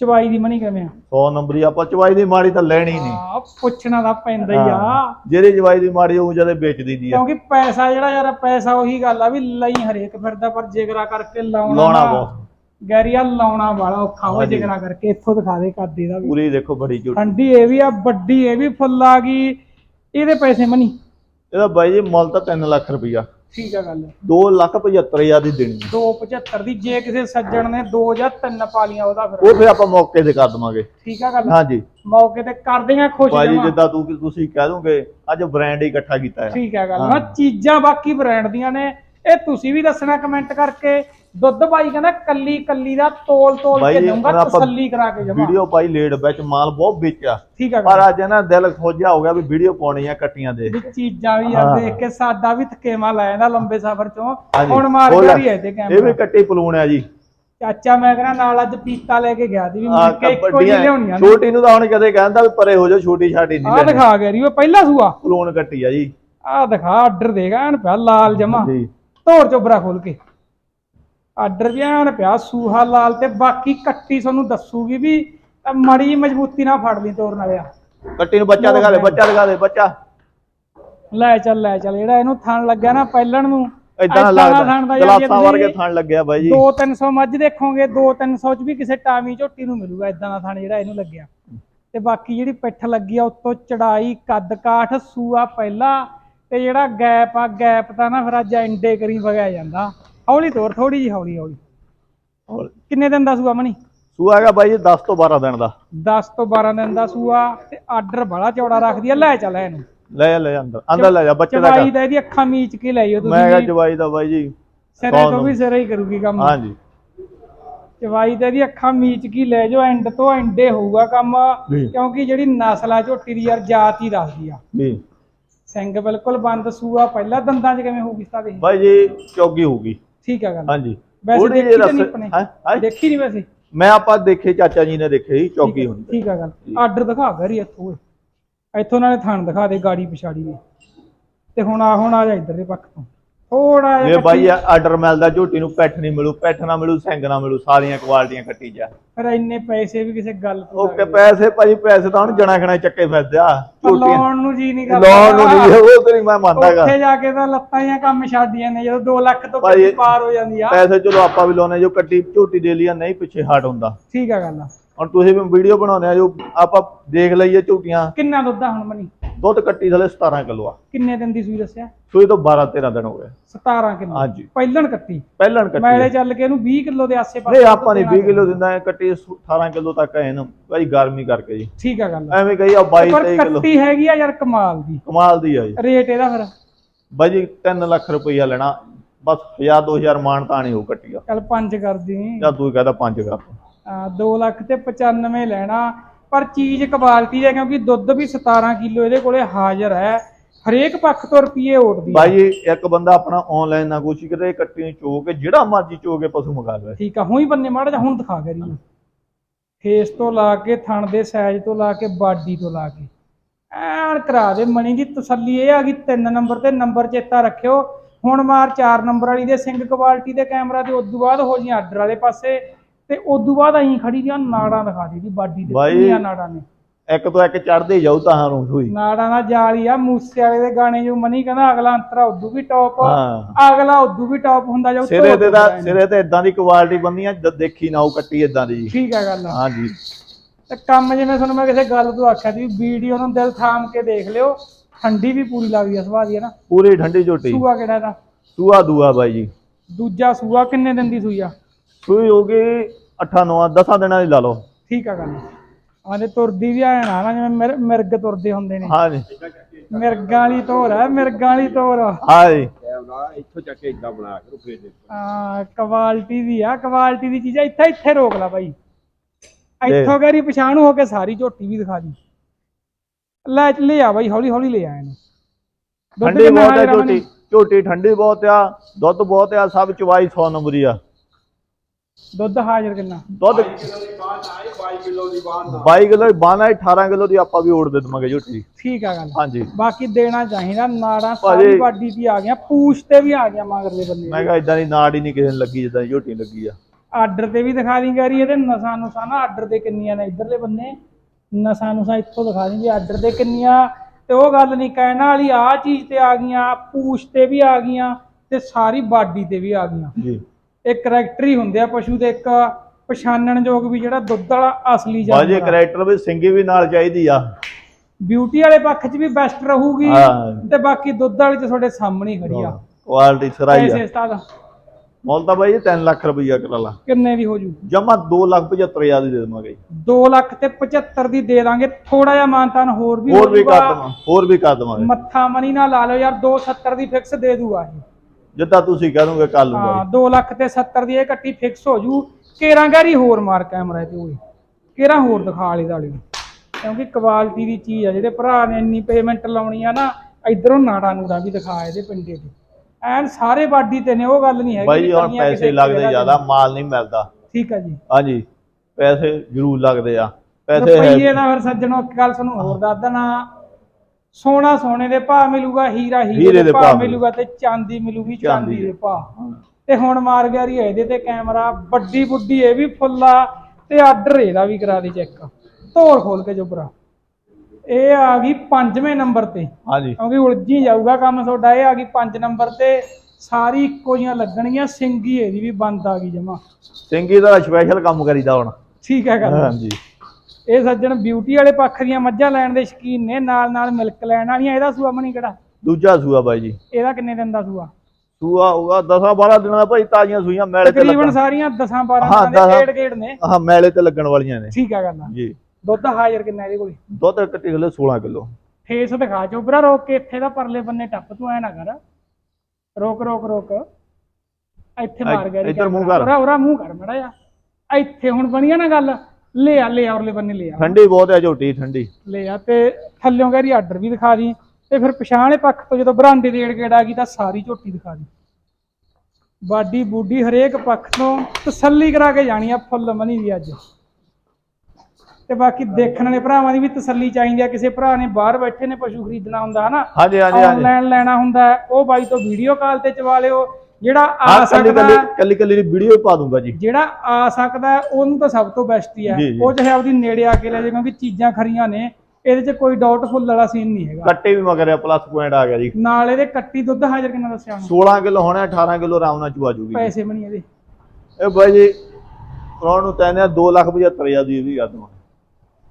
ਚਵਾਈ ਦੀ ਮਣੀ ਕਿਵੇਂ ਆ? 100 ਨੰਬਰੀ ਆਪਾਂ ਚਵਾਈ ਦੀ ਮਾੜੀ ਤਾਂ ਲੈਣੀ ਨਹੀਂ। ਹਾਂ ਪੁੱਛਣਾ ਤਾਂ ਪੈਂਦਾ ਹੀ ਆ। ਜਿਹੜੀ ਚਵਾਈ ਦੀ ਮਾੜੀ ਉਹ ਜਦੇ ਵੇਚ ਦਿੰਦੀ ਆ। ਕਿਉਂਕਿ ਪੈਸਾ ਜਿਹੜਾ ਯਾਰ ਪੈਸਾ ਉਹੀ ਗੱਲ ਆ ਵੀ ਲਈ ਹਰੇਕ ਫਿਰਦਾ ਪਰ ਜਿਗਰਾ ਕਰਕੇ ਲਾਉਣਾ ਲਾਉਣਾ ਬਹੁਤ। ਗੈਰੀਆ ਲਾਉਣਾ ਵਾਲਾ ਔਖਾ ਹੋ। ਜਿਗਰਾ ਕਰਕੇ ਇੱਥੋਂ ਦਿਖਾ ਦੇ ਇਹਦਾ ਵੀ। ਪੂਰੀ ਦੇਖੋ ਬੜੀ ਝੋਟੀ। ਠੰਡੀ ਇਹ ਵੀ ਆ ਵੱਡੀ ਇਹ ਵੀ ਫੁੱਲ ਆ ਗਈ। ਇਹਦੇ ਪੈਸੇ ਮਨੀ? ਇਹਦਾ ਬਾਈ ਜੀ ਮੁੱਲ ਤਾਂ 3 ਲੱਖ ਰੁਪਈਆ। ਠੀਕ ਆ ਗੱਲ। 2 ਲੱਖ 75 ਹਜ਼ਾਰ ਦੀ ਦੇਣੀ ਆ। 275 ਦੀ ਜੇ ਕਿਸੇ ਸੱਜਣ ਨੇ ਦੋ ਜਾਂ ਤਿੰਨ ਪਾਲੀਆਂ ਉਹਦਾ ਫਿਰ। ਉਹ ਫਿਰ ਆਪਾਂ ਮੌਕੇ ਤੇ ਕਰ ਦਵਾਂਗੇ। ਠੀਕ ਆ ਗੱਲ? ਹਾਂਜੀ। ਮੌਕੇ ਤੇ ਕਰ ਦੇਗਾ ਖੁਸ਼ ਭਾਈ ਜੀ ਜਮਾਂ। ਜਿੱਦਾਂ ਤੂੰ ਤੁਸੀਂ ਕਹਿ ਦੋਗੇ ਅੱਜ ਬ੍ਰਾਂਡ ਹੀ ਇਕੱਠਾ ਕੀਤਾ ਹੈ। ਠੀਕ ਹੈ ਗੱਲ। ਹਾਂ। ਚੀਜ਼ਾਂ ਬਾਕੀ ਬ੍ਰਾਂਡ ਦੀਆਂ ਨੇ। ਇਹ ਤੁਸੀਂ ਵੀ ਦੱਸਣਾ ਕਮੈਂਟ ਕਰਕੇ। ਦੁੱਧ ਬਾਈ ਕਹਿੰਦਾ ਕੱਲੀ ਕੱਲੀ ਦਾ ਤੋਲ ਤੋਲ ਕੇ ਦਊਂਗਾ ਤਸੱਲੀ ਕਰਾ ਕੇ ਜਮਾ। ਵੀਡੀਓ ਪਾਈ ਲੇਟ ਵਿੱਚ ਮਾਲ ਬਹੁਤ ਵੇਚਿਆ ਠੀਕ ਹੈ ਪਰ ਅੱਜ ਨਾ ਦਿਲ ਖੋਜਿਆ ਹੋ ਗਿਆ ਵੀ ਵੀਡੀਓ ਪਾਉਣੀ ਆ ਕੱਟੀਆਂ ਦੇ। ਵੀ ਚੀਜ਼ਾਂ ਵੀ ਹਾਂ। ਦੇਖ ਕੇ ਸਾਡਾ ਵੀ ਥਕੇਵਾ ਲੈ ਜਾਂਦਾ ਲੰਬੇ ਸਫ਼ਰ ਚੋਂ। ਹੁਣ ਮਾਰ ਲੈ, ਰਹੀ ਹੈ ਤੇ ਇਹ ਵੀ ਕੈਮਰਾ ਕੱਟੀ ਪਲੂਣ ਆ ਜੀ। ਚਾਚਾ ਮੈਂ ਕਹਿੰਦਾ ਨਾਲ ਅੱਜ ਪੀਤਾ ਲੈ ਕੇ ਗਿਆ ਸੀ ਵੀ ਆ ਮੁੜ ਕੇ ਇੱਕੋ ਹੀ ਲਿਆਉਣੀਆਂ ਛੋਟੀ ਨੂੰ ਤਾਂ ਹੁਣ ਕਦੇ ਕਹਿੰਦਾ ਵੀ ਪਰੇ ਹੋ ਜਾ ਛੋਟੀ ਛਾਟੀ ਨਹੀਂ ਲੈਣੀ। ਦਿਖਾ ਗਿਆ ਰੀ ਉਹ ਪਹਿਲਾ ਸੂਆ। ਪਲੂਣ ਕੱਟੀ ਆ ਜੀ। ਆਹ ਦਿਖਾ ਆਰਡਰ ਦੇਗਾ ਐਨ ਪਿਆ ਲਾਲ ਜਮਾ। ਜੀ। ਧੋੜ ਚੋਬਰਾ ਖੋਲ ਕੇ। ਆਰਡਰ ਵੀ ਐਨ ਪਿਆ ਸੂਹਾ ਲਾਲ ਤੇ ਬਾਕੀ ਕੱਟੀ ਤੁਹਾਨੂੰ ਦੱਸੂਗੀ ਵੀ ਤਾਂ ਮੜੀ ਮਜ਼ਬੂਤੀ ਨਾਲ ਫੜ ਲਈ ਤੋਰਨ ਵਾਲਿਆ। ਕੱਟੀ ਨੂੰ ਬੱਚਾ ਦਿਖਾ ਦੇ ਬੱਚਾ ਦਿਖਾ ਦੇ ਬੱਚਾ। ਲੈ ਚੱਲ ਲੈ ਚੱਲ ਜਿਹੜਾ ਇਹਨੂੰ ਥਣ ਲੱਗਿਆ ਨਾ ਪਹਿਲਣ ਨੂੰ ਇਦਾਂ ਲੱਗਦਾ ਗਲਾਸਾਂ ਵਰਗੇ ਥਣ ਲੱਗਿਆ ਬਾਈ ਜੀ। 2-300 ਮੱਝ ਦੇਖੋਗੇ 2-300 ਚ ਵੀ ਕਿਸੇ ਟਾਵੀ ਝੋਟੀ ਨੂੰ ਮਿਲੂਗਾ ਇਦਾਂ ਦਾ ਥਣ ਜਿਹੜਾ ਇਹਨੂੰ ਲੱਗਿਆ। ਤੇ ਬਾਕੀ ਜਿਹੜੀ ਪਿੱਠ ਲੱਗੀ ਆ ਉੱਤੋਂ ਚੜਾਈ ਕੱਦ ਕਾਠ ਸੂਆ ਪਹਿਲਾ ਤੇ ਜਿਹੜਾ ਗੈਪ ਆ ਗੈਪ ਤਾਂ ਨਾ ਫਿਰ ਅੱਜ ਐਂਡੇ ਕਰੀ ਵਗਿਆ ਜਾਂਦਾ। ਹੌਲੀ ਤੋਰ ਥੋੜੀ ਜੀ ਹੌਲੀ ਹੌਲੀ। ਹੋਰ ਕਿੰਨੇ ਦਿਨ ਦਾ ਸੂਆ ਮਣੀ ਸੂਆ ਹੈਗਾ ਬਾਈ ਜੀ 10 ਤੋਂ 12 ਦਿਨ ਦਾ। 10 ਤੋਂ 12 ਦਿਨ ਦਾ ਸੂਆ ਤੇ ਆਰਡਰ ਬੜਾ ਚੌੜਾ ਰੱਖਦੀ ਆ ਲੈ ਚੱਲ ਇਹਨੂੰ। ਲੈ ਜਾ ਲੈ ਜਾ ਅੰਦਰ। ਅੰਦਰ ਲੈ ਜਾ ਬੱਚੇ ਦਾ ਕਰ ਤਾਂ ਇਹਦੀ ਅੱਖਾਂ ਮੀਚ ਕੇ ਲਾਈਓ ਮੈਂ ਕਿਹਾ ਤੁਸੀਂ ਜਵਾਈ ਦਾ ਬਾਈ ਜੀ ਸਿਰੇ ਤੋਂ ਵੀ ਸਿਰੇ ਹੀ ਕਰੂਗੀ ਕੰਮ। ਹਾਂਜੀ। ਚਵਾਈ ਤੇ ਇਹਦੀ ਅੱਖਾਂ ਮੀਚ ਕੇ ਲੈ ਜਾਓ ਐਂਡ ਤੋਂ ਐਂਡੇ ਹੋਊਗਾ ਕੰਮ। ਜੀ। ਕਿਉਂਕਿ ਜਿਹੜੀ ਨਸਲ ਆ ਝੋਟੀ ਦੀ ਯਾਰ ਜਾਤ ਹੀ ਦੱਸਦੀ ਆ। ਜੀ। ਸਿੰਘ ਬਿਲਕੁਲ ਬੰਦ ਸੂਆ ਪਹਿਲਾਂ ਦੰਦਾਂ 'ਚ ਕਿਵੇਂ ਹੋਊਗੀ ਸਤਾ ਦੇ ਬਾਈ ਜੀ ਚੌਗੀ ਹੋਊਗੀ। ਠੀਕ ਆ ਗੱਲ। ਹਾਂਜੀ। ਵੈਸੇ ਦੇਖੀ ਤਾਂ ਨਹੀਂ ਰਸ- ਆਪਣੇ। ਹੈਂ? ਹੈਂ? ਦੇਖੀ ਨਹੀਂ ਵੈਸੇ? ਮੈਂ ਆਪਾਂ ਦੇਖੇ ਚਾਚਾ ਜੀ ਨੇ ਦੇਖੇ ਸੀ ਆ- ਹੁੰਦੀ ਠੀਕ ਆ ਗੱਲ। ਆਰਡਰ ਦਿਖਾ ਘਰੀ ਇੱਥੋਂ ਓਏ। ਇੱਥੋਂ ਨਾਲੇ ਥਣ ਦਿਖਾ ਦੇ ਗਾੜੀ ਪਿਛਾੜੀ ਤੇ ਹੁਣ ਆ ਹੁਣ ਆ ਜਾ ਇੱਧਰ ਦੇ ਪੱਖ ਤੋਂ। ਥੋੜਾ ਜੇ ਬਾਈ ਆਰਡਰ ਮਿਲਦਾ ਝੋਟੀ ਨੂੰ ਪੈਠ ਨਹੀਂ ਮਿਲੂ ਪੈਠ ਨਾ ਮਿਲੂ ਸਿੰਘ ਨਾ ਮਿਲੂ ਸਾਰੀਆਂ ਕੁਆਲਟੀਆਂ ਕੱਟੀ ਜਾ। ਫਿਰ ਇੰਨੇ ਪੈਸੇ ਵੀ ਕਿਸੇ ਗੱਲ ਤੋਂ ਓਕੇ ਪੈਸੇ ਭਾਜੀ ਪੈਸੇ ਤਾਂ ਹੁਣ ਜਣਾ ਖਣਾ ਚੱਕੇ ਫਿਰਦੇ ਆ ਲਾਉਣ ਨੂੰ ਜੀ ਨਹੀਂ ਕਰਦਾ। ਲਾਉਣ ਨੂੰ ਨਹੀਂ ਉਹ ਤੇਰੀ ਮੈਂ ਮੰਨਦਾਗਾ ਉੱਥੇ ਜਾ ਕੇ ਤਾਂ ਲੱਤਾਂ ਜਾਂ ਕੰਮ ਛੱਡ ਜਾਂਦੇ ਜਦੋਂ 2 ਲੱਖ ਤੋਂ ਭਾਈ, ਪਾਰ ਹੋ ਜਾਂਦੀ ਆ। ਪੈਸੇ ਚਲੋ ਆਪਾਂ ਵੀ ਲਾਉਨੇ ਜੋ ਕੱਟੀ ਝੋਟੀ ਦੇ ਲਿਆ ਨਹੀਂ ਪਿੱਛੇ ਹਟ ਹੁੰਦਾ। ਠੀਕ ਆ ਗੱਲ ਹੁਣ ਤੁਸੀਂ ਵੀ ਵੀਡੀਓ ਬਣਾਉਂਦੇ ਆ ਜੋ ਆਪਾਂ ਦੇਖ ਲਈਏ ਝੋਟੀਆਂ। ਕਿੰਨਾ ਦੁੱਧ ਆ ਹੁਣ ਮਨੀ? ਦੁੱਧ ਕੱਟੀ ਥਲੇ 17 ਕਿਲੋ ਆ। ਕਿੰਨੇ ਦਿਨ ਦੀ ਸੂਈ ਦੱਸਿਆ? ਸੂਈ ਤੋਂ 12 13 ਦਿਨ ਹੋ ਗਏ। 17 ਕਿਲੋ। ਹਾਂਜੀ। ਪਹਿਲਣ ਕੱਟੀ। ਪਹਿਲਾਂ ਕੱਟੀ ਮੈਲੇ। ਚੱਲ ਕੇ ਇਹਨੂੰ 20 ਕਿਲੋ ਦੇ ਆਸੇ-ਪਾਸੇ ਨਹੀਂ ਆਪਾਂ ਦੇਣਾ 20 ਕਿਲੋ ਦਿੰਦਾ ਹੈ ਕੱਟੀ 18 ਕਿਲੋ ਤੱਕ ਹੈ ਇਹਨੂੰ। ਭਾਈ ਗਰਮੀ ਕਰਕੇ ਜੀ। ਠੀਕ ਆ ਗੱਲ। ਐਵੇਂ ਕਹੀ ਆ 22 ਪਰ 23 ਕਿਲੋ। ਕੱਟੀ ਹੈਗੀ ਆ ਯਾਰ ਕਮਾਲ ਦੀ। ਕਮਾਲ ਦੀ ਆ ਜੀ। ਰੇਟ ਇਹਦਾ ਫਿਰ। ਬਾਈ ਜੀ 3 ਲੱਖ ਰੁਪਈਆ ਲੈਣਾ। ਬਸ 1000 2000 ਮਾਨ ਤਾਂ ਨਹੀਂ ਹੋ ਕੱਟੀਗਾ ਚੱਲ ਪੰਜ ਕਰ ਦੀ ਜਾਂ ਤੂੰ ਕਹਦਾ 5 ਕਰ। ਆ 2 ਲੱਖ ਤੇ 95 ਲੈਣਾ। ਪਰ ਚੀਜ਼ ਕੁਆਲਿਟੀ ਹੈ ਕਿਉਂਕਿ ਦੁੱਧ ਵੀ 17 ਕਿਲੋ ਇਹਦੇ ਕੋਲੇ ਹਾਜ਼ਰ ਹੈ। ਹਰੇਕ ਪੱਖ ਤੋਂ ਰੁਪਏ ਓਟਦੀ ਬਾਈ ਇੱਕ ਬੰਦਾ ਆਪਣਾ ਆਨਲਾਈਨ ਨਾ ਕੋਸ਼ਿਸ਼ ਕਰੇ ਕੱਟੀ ਚੋ ਕੇ ਜਿਹੜਾ ਮਰਜ਼ੀ ਚੋ ਕੇ ਪਸ਼ੂ ਮੰਗਾ ਲਵੇ। ਠੀਕ ਆ ਹੁਣ ਹੀ ਬੰਨੇ ਮਾੜਾ ਜਿਹਾ ਹੁਣ ਦਿਖਾ ਕਰੀ ਫੇਸ ਤੋਂ ਲਾ ਕੇ ਥਣ ਦੇ ਸਾਈਜ਼ ਤੋਂ ਲਾ ਕੇ ਬਾਡੀ ਤੋਂ ਲਾ ਕੇ। ਐਨ ਕਰਾ ਦੇ ਮਣੀ ਦੀ ਤਸੱਲੀ ਇਹ ਆ ਗਈ ਤਿੰਨ ਨੰਬਰ ਤੇ ਨੰਬਰ ਚੇਤਾ ਰੱਖਿਓ। ਹੁਣ ਮਾਰ 4 ਨੰਬਰ ਵਾਲੀ ਦੇ ਸਿੰਗ ਕੁਆਲਿਟੀ ਦੇ ਕੈਮਰਾ ਤੇ ਉਦੋਂ ਬਾਅਦ ਹੋ ਜੀ ਆਰਡਰ ਵਾਲੇ ਪਾਸੇ। ਤੇ ਉਦੋਂ ਬਾਅਦ ਅਸੀਂ ਖੜੀ ਦੀਆਂ ਨਾੜਾਂ ਦਿਖਾ ਦੇ ਦੀ ਬਾਡੀ ਦੇ ਬਾਈ, ਕਿੰਨੀਆਂ ਨਾੜਾਂ ਨੇ। ਇੱਕ ਤੋਂ ਇੱਕ ਚੜਦੇ ਜਾਊ ਤਾਂ ਨੂੰ ਹੋਈ ਨਾੜਾਂ ਦਾ ਜਾਲੀ ਆ ਮੂਸੇ ਵਾਲੇ ਦੇ ਗਾਣੇ ਜੋ ਮਨੀ ਕਹਿੰਦਾ ਅਗਲਾ ਅੰਤਰਾ ਉਦੋਂ ਵੀ ਟੌਪ ਹਾਂ। ਅਗਲਾ ਉਦੋਂ ਵੀ ਟੌਪ ਹੁੰਦਾ ਜਾਊ ਸਿਰੇ ਤੇ ਧੋ ਸਿਰੇ ਤੇ ਇਦਾਂ ਦੀ ਕੁਆਲਿਟੀ ਬੰਦੀਆਂ ਜਦ ਦੇਖੀ ਨਾ ਉਹ ਕੱਟੀ ਇਦਾਂ ਦੀ। ਜੀ ਠੀਕ ਆ ਗੱਲ ਹਾਂਜੀ ਤੇ ਕੰਮ ਜਿਵੇਂ ਤੁਹਾਨੂੰ ਮੈਂ ਕਿਸੇ ਗੱਲ ਤੋਂ ਆਖਿਆ ਸੀ ਵੀਡੀਓ ਨੂੰ ਦਿਲ ਥਾਮ ਕੇ ਦੇਖ ਲਿਓ ਠੰਡੀ ਵੀ ਪੂਰੀ ਲੱਗਦੀ ਆ ਸਵਾਦ ਦੀ ਹੈ ਨਾ? ਪੂਰੀ ਠੰਡੀ ਝੋਟੀ। ਸੂਆ ਕਿਹੜਾ ਇਹਦਾ? ਸੂਆ ਦੂਆ ਬਾਈ ਜੀ। ਦੂਜਾ ਸੂਆ ਕਿੰਨੇ ਦਿਨ ਦੀ ਸੂਈ ਆ? ਸੂਈ ਹੋ ਗਈ 8 9 10 ਦਿਨਾਂ ਦੀ ਲਾ ਲਓ। ਠੀਕ ਆ ਗੱਲ। ਆਂਦੇ ਤੁਰਦੀ ਵੀ ਆਇਆ ਨਾ ਜਿਵੇਂ ਮਿਰ- ਮਿਰਗ ਤੁਰਦੇ ਹੁੰਦੇ ਨੇ। ਹਾਂਜੀ ਮਿਰਗਾਂ ਵਾਲੀ ਧੋਰ ਹੈ ਮਿਰਗਾਂ ਵਾਲੀ ਧੋਰ ਹਾਂਜੀ ਕੈਮਰਾ ਇੱਥੋਂ ਚੱਕ ਕੇ ਇਦਾਂ ਬਣਾ ਕੇ ਫੇਰ ਦੇ ਆ ਕੁਆਲਿਟੀ ਦੀ ਆ ਕੁਆਲਿਟੀ ਦੀ ਚੀਜ਼ ਆ ਇੱਥੇ ਇੱਥੇ ਰੋਕ ਲਾ ਬਾਈ। ਇੱਥੋਂ ਕਰੀ ਪਛਾਣ ਹੋ ਕੇ ਸਾਰੀ ਝੋਟੀ ਵੀ ਦਿਖਾ ਦੀ। ਲੈ ਲੈ ਆ ਬਾਈ ਹੌਲੀ ਹੌਲੀ ਲੈ ਆ ਇਹਨੂੰ। ਦੁੱਧ ਠੰਡੀ ਕਿੰਨਾ ਬਹੁਤ ਹੈ ਝੋਟੀ? ਝੋਟੀ ਠੰਡੀ ਬਹੁਤ ਆ ਦੁੱਧ ਬਹੁਤ ਆ ਸਭ ਚਵਾਈ 100 ਨੰਬਰੀ ਆ। ਦੁੱਧ ਹਾਜ਼ਰ ਕਿੰਨਾ? ਦੁੱਧ ਕਿਲੋ ਦੀ ਬਾਣ ਆਏ 22 ਕਿਲੋ ਦੀ ਬਾਣ ਦਾ 22 ਕਿਲੋ ਦੀ ਬਾਨਾ 18 ਕਿਲੋ ਦੀ ਆਪਾਂ ਵੀ ਓੜ ਦੇ ਦਵਾਂਗੇ ਝੋਟੀ। ਠੀਕ ਆ ਗੱਲ। ਹਾਂਜੀ। ਬਾਕੀ ਦੇਣਾ ਚਾਹੀਦਾ ਨਾੜਾਂ ਸਾਰੀ ਬਾਡੀ ਦੀ ਆ ਗਿਆ ਪੂਛ ਤੇ ਵੀ ਆ ਗਿਆ ਮਗਰਲੇ ਬੰਦੇ ਮੈਂ ਕਿਹਾ ਇਦਾਂ ਦੀ ਨਾੜ ਹੀ ਨਹੀਂ ਕਿਸੇ ਨੂੰ ਲੱਗੀ ਜਿੱਦਾਂ ਦੀ ਝੋਟੀ ਲੱਗੀ ਆ। ਆਰਡਰ ਤੇ ਵੀ ਦਿਖਾ ਦੀ ਗਾਰੀ ਇਹਦੇ ਨਸਾਂ ਨੁਸਾਂ ਨਾ ਆਰਡਰ ਤੇ ਕਿੰਨੀਆਂ ਨੇ ਇਧਰਲੇ ਬੰਨੇ। ਨਸਾਂ ਨੁਸਾਂ ਇੱਥੋਂ ਦਿਖਾ ਦੀ ਵੀ ਆਰਡਰ ਤੇ ਕਿੰਨੀਆਂ। ਤੇ ਉਹ ਗੱਲ ਨਹੀਂ ਕਹਿਣ ਵਾਲੀ ਆ ਚੀਜ਼ ਤੇ ਆ ਗਈਆਂ ਪੂਛ ਤੇ ਵੀ ਆ ਗਈਆਂ ਤੇ ਸਾਰੀ ਬਾਡੀ ਤੇ ਵੀ ਆ ਗਈਆਂ। ਜੀ। ਇਹ ਕਰੈਕਟਰ ਹੀ ਹੁੰਦੇ ਆ ਪਸ਼ੂ ਦੇ ਇੱਕ ਪਛਾਣਨ ਯੋਗ ਵੀ ਜਿਹੜਾ ਦੁੱਧ ਵਾਲਾ ਅਸਲੀ ਬਾਜੇ ਜਾਨਵਰ ਆ। ਕਰੈਕਟਰ ਵੀ ਸਿੰਗੀ ਵੀ ਨਾਲ ਚਾਹੀਦੀ ਆ। ਬਿਊਟੀ ਵਾਲੇ ਪੱਖ 'ਚ ਵੀ ਬੈਸਟ ਰਹੂਗੀ। ਤੇ ਬਾਕੀ ਦੁੱਧ ਵਾਲੀ 'ਚ ਤੁਹਾਡੇ ਸਾਹਮਣੇ ਖੜੀ ਆ। ਕੁਆਲਿਟੀ ਸਰਾਈ ਆ। ਉਸਤਾਦ। ਮੁੱਲ ਤਾਂ ਬਾਈ 3 ਲੱਖ ਰੁਪਈਆ ਕਰਾ ਲਾ। ਕਿੰਨੇ ਦੀ ਹੋ ਜੂ? ਜਮਾ 2 ਲੱਖ 75000 ਦੀ ਦੇ ਦੇਵਾਂਗੇ ਜੀ। 2 ਲੱਖ ਤੇ 75 ਦੀ ਦੇ ਦਾਂਗੇ। ਥੋੜਾ ਜਿਹਾ ਮਾਨਤਾਨ ਹੋਰ ਵੀ ਹੋਰ ਵੀ। ਕਰ ਦਵਾਂ ਹੋਰ ਵੀ ਕਰ ਦਵਾਂਗੇ। ਮੱਥਾ ਮਣੀ ਨਾ ਲਾ ਲਓ ਯਾਰ 270 ਦੀ ਫਿਕਸ ਦੇ ਦੂਗਾ ਇਹ। ਜਿੱਦਾਂ ਤੁਸੀਂ ਕਹਿ ਦੋਗੇ ਕਰ ਲੂੰਗਾ ਹਾਂ 2 ਲੱਖ ਤੇ 70 ਦੀ ਇਹ ਕੱਟੀ ਫਿਕਸ ਹੋ ਜੂ। ਕੇਰਾਂ ਗਾਰੀ ਹੋਰ ਮਾਰ ਕੈਮਰਾ ਤੇ ਓਏ। ਕੇਰਾਂ ਹੋਰ ਦਿਖਾ ਲਈ ਦਾਲੀ ਕਿਉਂਕਿ ਕੁਆਲਿਟੀ ਦੀ ਚੀਜ਼ ਆ ਜਿਹੜੇ ਭਰਾ ਨੇ ਇੰਨੀ ਪੇਮੈਂਟ ਲਾਉਣੀ ਆ ਨਾ ਇਧਰੋਂ ਨਾੜਾ ਨੂੜਾ ਵੀ ਦਿਖਾ ਇਹਦੇ ਪਿੰਡੇ ਤੇ। ਐਨ ਸਾਰੇ ਬਾਡੀ ਤੇ ਨੇ ਉਹ ਗੱਲ ਨਹੀਂ ਹੈਗੀ ਬਾਈ ਹੁਣ ਪੈਸੇ ਲੱਗਦੇ ਜ਼ਿਆਦਾ ਮਾਲ ਨਹੀਂ ਮਿਲਦਾ। ਠੀਕ ਆ ਜੀ। ਹਾਂਜੀ ਪੈਸੇ ਜ਼ਰੂਰ ਲੱਗਦੇ ਆ। ਪੈਸੇ ਰੁਪਈਏ ਦਾ ਫਿਰ ਸੱਜਣੋ ਇੱਕ ਗੱਲ ਤੁਹਾਨੂੰ ਹੋਰ ਦੱਸ ਦੇਣਾ। ਸੋਨਾ ਸੋਨੇ ਦੇ ਭਾਅ ਮਿਲੂਗਾ ਹੀਰਾ ਹੀਰੇ ਦੇ ਭਾਅ ਮਿਲੂਗਾ ਤੇ ਚਾਂਦੀ ਮਿਲੂਗੀ ਚਾਂਦੀ ਦੇ ਭਾਅ। ਤੇ ਹੁਣ ਮਾਰ ਗਿਆ ਰਹੀ ਇਹਦੇ ਤੇ ਕੈਮਰਾ ਵੱਡੀ ਬੁੱਢੀ ਇਹ ਵੀ ਫੁੱਲਾ ਤੇ ਆਰਡਰ ਇਹਦਾ ਵੀ ਕਰਾ ਦੇ ਚੈੱਕ। ਧੋਰ ਖੋਲ ਕੇ ਜੋਬਰਾ ਇਹ ਆ ਗਈ ਪੰਜਵੇਂ ਨੰਬਰ ਤੇ। ਹਾਂਜੀ। ਕਿਉਂਕਿ ਉਲਝੀ ਜਾਊਗਾ ਕੰਮ ਤੁਹਾਡਾ ਇਹ ਆ ਗਈ ਪੰਜ ਨੰਬਰ ਤੇ। ਸਾਰੀ ਇੱਕੋ ਜੀਆਂ ਲੱਗਣਗੀਆਂ ਸਿੰਗੀ ਇਹਦੀ ਵੀ ਬੰਦ ਆ ਗਈ ਜਮਾ। ਸਿੰਗੀ ਦਾ ਸਪੈਸ਼ਲ ਕੰਮ ਕਰੀਦਾ ਹੁਣ। ਠੀਕ ਹੈ ਗੱਲ। ਹਾਂਜੀ। ਇਹ ਸੱਜਣ ਬਿਊਟੀ ਵਾਲੇ ਪੱਖ ਦੀਆਂ ਮੱਝਾਂ ਲੈਣ ਦੇ ਸ਼ਕੀਨ ਨੇ ਨਾਲ ਨਾਲ ਮਿਲਕ ਲੈਣ ਵਾਲੀਆਂ ਇਹਦਾ ਸੂਆ ਮਣੀ ਕਿਹੜਾ? ਦੂਜਾ ਸੂਆ ਬਾਈ ਜੀ। ਇਹਦਾ ਕਿੰਨੇ ਦਿਨ ਦਾ ਸੂਆ? ਸੂਆ ਹੋਊਗਾ 10 12 ਦਿਨਾਂ ਦਾ ਭਾਈ ਤਾਜ਼ੀਆਂ ਸੂਈਆਂ ਮੈਲੇ ਤੇ ਤਕਰੀਬਨ ਸਾਰੀਆਂ 10 12 ਹਾਂ, ਦਿਨਾਂ ਦੇ। ਗੇੜ ਗੇੜ ਨੇ। ਆਹ ਮੈਲੇ ਤੇ ਲੱਗਣ ਵਾਲੀਆਂ ਨੇ। ਠੀਕ ਆ ਗੱਲ ਜੀ। ਦੁੱਧ ਹਾਜ਼ਰ ਕਿੰਨਾ ਇਹਦੇ ਕੋਲ? ਦੁੱਧ ਕੱਟੀ ਹਲੇ 16 ਕਿਲੋ। ਫੇਸ ਦਿਖਾ ਚੋਬਰਾ ਰੋਕ ਕੇ ਇੱਥੇ ਦਾ ਪਰਲੇ ਬੰਨੇ ਟੱਪ ਤੂੰ ਐ ਨਾ ਕਰ। ਰੋਕ ਰੋਕ ਰੋਕ। ਇੱਥੇ ਮਾਰ ਗਿਆ ਇੱਧਰ ਮੂੰਹ ਕਰ। ਉਰਾ ਉਰਾ ਮੂੰਹ ਕਰ ਮੜਾ ਜਾ ਇੱਥੇ ਹੁਣ ਬਣੀ ਆ ਨਾ ਗੱਲ। ਲੈ ਆ ਲੈ ਆ ਉਰਲੇ ਬੰਨੇ ਲੈ ਆ। ਠੰਡੀ ਬਹੁਤ ਹੈ ਝੋਟੀ ਠੰਡੀ। ਲੈ ਆ ਤੇ ਥੱਲਿਓਂ ਗੈਰੀ ਆਰਡਰ ਵੀ ਦਿਖਾ ਦੀ ਤੇ ਫਿਰ ਪਛਾਣੇ ਪੱਖ ਤੋਂ ਜਦੋਂ ਬਰਾਂਡੇ ਦੇ ਏੜ ਗੇੜ ਆ ਗਈ ਤਾਂ ਸਾਰੀ ਝੋਟੀ ਦਿਖਾ ਦੀ। ਬਾਡੀ ਬੂਡੀ ਹਰੇਕ ਪੱਖ ਤੋਂ ਤਸੱਲੀ ਕਰਾ ਕੇ ਜਾਣੀ ਆ ਫੁੱਲ ਮਨੀ ਦੀ ਅੱਜ। ਤੇ ਬਾਕੀ ਦੇਖਣ ਵਾਲੇ ਭਰਾਵਾਂ ਦੀ ਵੀ ਤਸੱਲੀ ਚਾਹੀਦੀ ਆ ਕਿਸੇ ਭਰਾ ਨੇ ਬਾਹਰ ਬੈਠੇ ਨੇ ਪਸ਼ੂ ਖਰੀਦਣਾ ਹੁੰਦਾ ਹਨਾ? ਹਾਂਜੀ ਹਾਂਜੀ ਹਾਂਜੀ। ਆਨਲਾਈਨ ਲੈਣਾ ਹੁੰਦਾ ਉਹ ਬਾਈ ਤੋਂ ਵੀਡੀਓ ਕਾਲ ਤੇ ਚਵਾ ਲਿਓ ਜਿਹੜਾ ਆ ਸਕਦਾ ਕੱਲੀ ਕੱਲੀ ਵੀਡੀਓ ਪਾ ਦੂੰਗਾ ਜੀ। ਜਿਹੜਾ ਆ ਸਕਦਾ ਉਹਨੂੰ ਤਾਂ ਸਭ ਤੋਂ ਬੈਸਟ ਹੀ ਜੀ। ਉਹ ਚਾਹੇ ਆਪਦੀ ਨੇੜੇ ਆ ਕੇ ਲੈ ਜਾਏ ਕਿਉਂਕਿ ਚੀਜ਼ਾਂ ਖਰੀਆਂ ਨੇ ਇਹਦੇ 'ਚ ਕੋਈ ਡਾਊਟਫੁਲ ਵਾਲਾ ਸੀਨ ਨਹੀਂ ਹੈਗਾ। ਕੱਟੇ ਵੀ ਮਗਰ ਪਲੱਸ ਪੁਆਇੰਟ ਆ ਗਿਆ ਜੀ। ਨਾਲ ਇਹਦੇ ਕੱਟੀ ਦੁੱਧ ਹਾਜ਼ਰ ਕਿੰਨਾ ਦੱਸਿਆ ਹੁਣ 16 ਕਿਲੋ ਹੋਣਾ 18 ਕਿਲੋ ਆਰਾਮ ਨਾਲ ਚੁਆ ਜੂਗੀ ਪੈਸੇ ਬਣੀ ਇਹਦੇ। ਇਹ ਬਾਈ ਜੀ ਕਰਾਉਣ ਨੂੰ ਤੈਨੇ 2 ਲੱਖ 75000 ਦੀ ਕਰ ਦਵਾਂ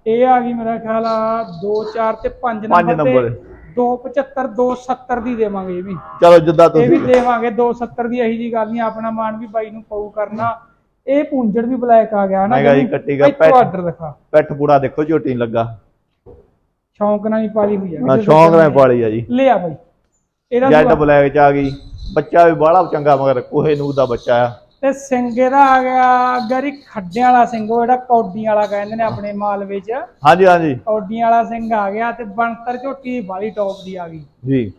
ਇਹ ਆ ਗਈ ਮੇਰਾ ਖਿਆਲ ਆ 2 4 ਤੇ 5 ਪੰਜ ਨੰਬਰ ਨੰਬਰ। ਤੇ 275 270 ਦੀ ਦੇਵਾਂਗੇ ਇਹ ਵੀ। ਚਲੋ ਜਿੱਦਾਂ ਇਹ ਵੀ ਤੁਸੀਂ ਦੇਵਾਂਗੇ 270 ਦੀ ਇਹੀ ਜੀ ਗੱਲ ਨਹੀਂ ਆਪਣਾ ਮਾਨ ਵੀ ਬਾਈ ਨੂੰ ਪਊ ਕਰਨਾ। ਇਹ ਪੂੰਜੜ ਵੀ ਬਲੈਕ ਆ ਗਿਆ ਨਾ ਮੈਂ ਕਿਹਾ ਜੀ ਆਰਡਰ ਦਿਖਾ। ਪੈਠ ਪੂੜਾ ਦੇਖੋ ਝੋਟੀ ਲੱਗਾ। ਸ਼ੌਂਕ ਨਾਲ ਹੀ ਪਾਲੀ ਹੋਈ ਆ। ਹਾਂ ਸ਼ੌਂਕ ਨਾਲ ਪਾਲੀ ਆ ਜੀ। ਲੈ ਆ ਬਾਈ। ਇਹਦਾ ਜੈਡ ਸੂਆ- ਬਲੈਕ ਚ ਆ ਗਈ। ਬੱਚਾ ਵੀ ਬਾਹਲਾ ਚੰਗਾ ਮਗਰ ਕੋਹੇ ਨੂੰ ਦਾ ਬੱਚਾ ਆ। ਤੇ ਸਿੰਗੇ ਦਾ ਆ ਗਿਆ ਗਰੀ ਖੱਡਿਆਂ ਵਾਲਾ ਸਿੰਘ ਉਹ ਜਿਹੜਾ ਕੌਡੀਆਂ ਵਾਲਾ ਕਹਿੰਦੇ ਨੇ ਆਪਣੇ ਮਾਲਵੇ 'ਚ। ਹਾਂਜੀ ਹਾਂਜੀ। ਕੌਡੀਆਂ ਵਾਲਾ ਸਿੰਘ ਆ ਗਿਆ ਤੇ ਬਣਤਰ ਝੋਟੀ ਬਾਲੀ ਟੌਪ ਦੀ ਆ ਗਈ। ਜੀ।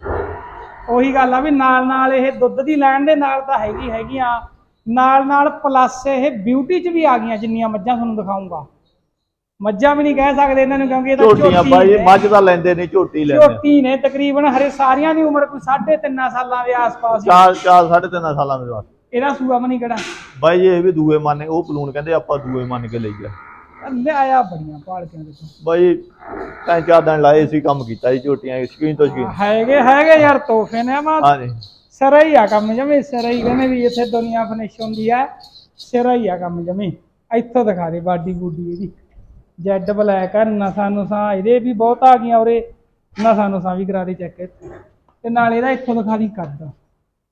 ਉਹੀ ਗੱਲ ਆ ਵੀ ਨਾਲ ਨਾਲ ਇਹ ਦੁੱਧ ਦੀ ਲੈਣ ਦੇ ਨਾਲ ਤਾਂ ਹੈਗੀ ਹੈਗੀਆਂ ਨਾਲ ਨਾਲ ਪਲੱਸ ਇਹ ਬਿਊਟੀ 'ਚ ਵੀ ਆ ਗਈਆਂ ਜਿੰਨੀਆਂ ਮੱਝਾਂ ਤੁਹਾਨੂੰ ਦਿਖਾਉਂਗਾ। ਮੱਝਾਂ ਵੀ ਨਹੀਂ ਕਹਿ ਸਕਦੇ ਇਹਨਾਂ ਨੂੰ ਕਿਉਂਕਿ ਇਹ ਤਾਂ ਝੋਟੀਆਂ ਝੋਟੀ ਬਾਈ। ਮੱਝ ਤਾਂ ਲੈਂਦੇ ਨਹੀਂ ਝੋਟੀ ਲੈਂਦੇ। ਝੋਟੀ ਨੇ ਤਕਰੀਬਨ ਹਰੇ ਸਾਰੀਆਂ ਦੀ ਉਮਰ ਕੋਈ 3.5 ਸਾਲਾਂ ਦੇ ਆਸ-ਪਾਸ ਹੀ। ਚਾਰ ਚਾਰ ਸਾਢੇ ਤਿੰਨ ਸਾਲਾਂ ਦੇ ਬਾਅਦ ਇਹਦਾ ਸੂਆ ਮਨੀ ਕਿਹੜਾ? ਬਾਈ ਇਹ ਵੀ ਦੂਏ ਮੰਨ ਉਹ ਪਲੂਨ ਕਹਿੰਦੇ ਆਪਾਂ ਦੂਏ ਮੰਨ ਕੇ ਲਈ ਆ। ਲੈ ਆਇਆ ਬੜੀਆਂ ਪਾਲਕੀਆਂ ਦੇਖੋ ਬਾਈ ਤਿੰਨ ਚਾਰ ਦਿਨ ਲਾਏ ਸੀ ਕੰਮ ਕੀਤਾ ਜੀ ਝੋਟੀਆਂ ਸ਼ਕੀਨ ਤੋਂ ਸ਼ਕੀਨ ਹੈਗੇ ਹੈਗੇ ਯਾਰ ਤੋਹਫੇ ਨੇ ਮਾ ਹਾਂਜੀ। ਸਿਰਾ ਹੀ ਆ ਕੰਮ ਜਮੇ ਸਿਰਾ ਹੀ ਕਹਿੰਦੇ ਵੀ ਇੱਥੇ ਦੁਨੀਆ ਫਿਨਿਸ਼ ਹੁੰਦੀ ਆ। ਸਿਰਾ ਹੀ ਆ ਕੰਮ ਜਮੇ। ਇੱਥੋਂ ਦਿਖਾ ਦੇ ਬਾਡੀ ਬੂਡੀ ਇਹਦੀ। ਜੈਡ ਬਲੈਕ ਆ ਨਸਾਂ ਨੁਸਾਂ ਇਹਦੇ ਵੀ ਬਹੁਤ ਆ ਗਈਆਂ ਉਰੇ। ਨਸਾਂ ਨੁਸਾਂ ਵੀ ਕਰਾ ਦੇ ਚੈੱਕ ਤੇ ਨਾਲ ਇਹਦਾ ਇੱਥੋਂ ਦਿਖਾ ਦੀ ਕੱਦ।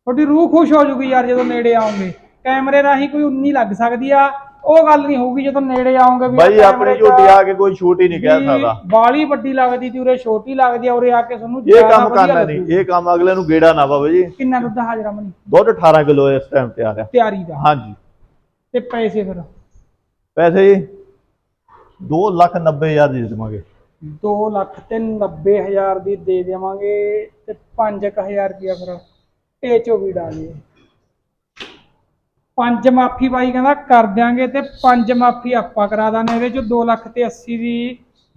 ਤੁਹਾਡੀ ਰੂਹ ਖੁਸ਼ ਹੋ ਜੂਗੀ ਯਾਰ ਜਦੋਂ ਨੇੜੇ ਆਉਂਗੇ ਕੈਮਰੇ ਰਾਹੀਂ ਕੋਈ ਉਨੀ ਲੱਗ ਸਕਦੀ ਆ। ਉਹ ਗੱਲ ਨਹੀਂ ਹੋਊਗੀ ਜਦੋਂ ਨੇੜੇ ਆਉਂਗੇ ਵੀ ਬਾਈ ਆਪਾਂ ਆਪਣੀ ਝੋਟੀ ਆ ਕੇ ਕੋਈ ਛੂਟ ਹੀ ਨਹੀਂ ਕਹਿ ਸਕਦਾ। ਬਾਲੀ ਵੱਡੀ ਲੱਗਦੀ ਤੀ ਉਰੇ ਛੋਟੀ ਲੱਗਦੀ ਆ ਉਰੇ ਆ ਕੇ ਤੁਹਾਨੂੰ ਇਹ ਕੰਮ ਕਰਨਾ। ਨਹੀਂ। ਇਹ ਕੰਮ ਅਗਲੇ ਨੂੰ ਗੇੜਾ ਨਾ ਪਵੇ ਜੀ। ਕਿੰਨਾ ਦੁੱਧ ਹਾਜ਼ਰਾ ਮਨੀ? ਦੁੱਧ 18 ਕਿਲੋ ਇਸ ਟਾਈਮ ਤਿਆਰ ਆ। ਤਿਆਰੀ ਦਾ? ਹਾਂਜੀ। ਤੇ ਪੈਸੇ ਫਿਰ? ਪੈਸੇ ਜੀ 2 ਲੱਖ 90 ਹਜ਼ਾਰ ਦੇ ਦੇਵਾਂਗੇ। 2 ਲੱਖ ਤੇ 90 ਹਜ਼ਾਰ ਦੀ ਦੇ ਦੇਵਾਂਗੇ ਤੇ 5000 ਰੁਪਇਆ ਫਿਰ। ਇਹ ਚੋ ਵੀ ਡਾਲੀਏ ਪੰਜ ਮਾਫੀ ਬਾਈ ਕਹਿੰਦਾ ਕਰ ਦਿਆਂਗੇ ਤੇ ਪੰਜ ਮਾਫੀ ਆਪਾਂ ਕਰਾ ਦਾਂਗੇ ਇਹਦੇ ਚ 2 ਲੱਖ ਤੇ 80 ਦੀ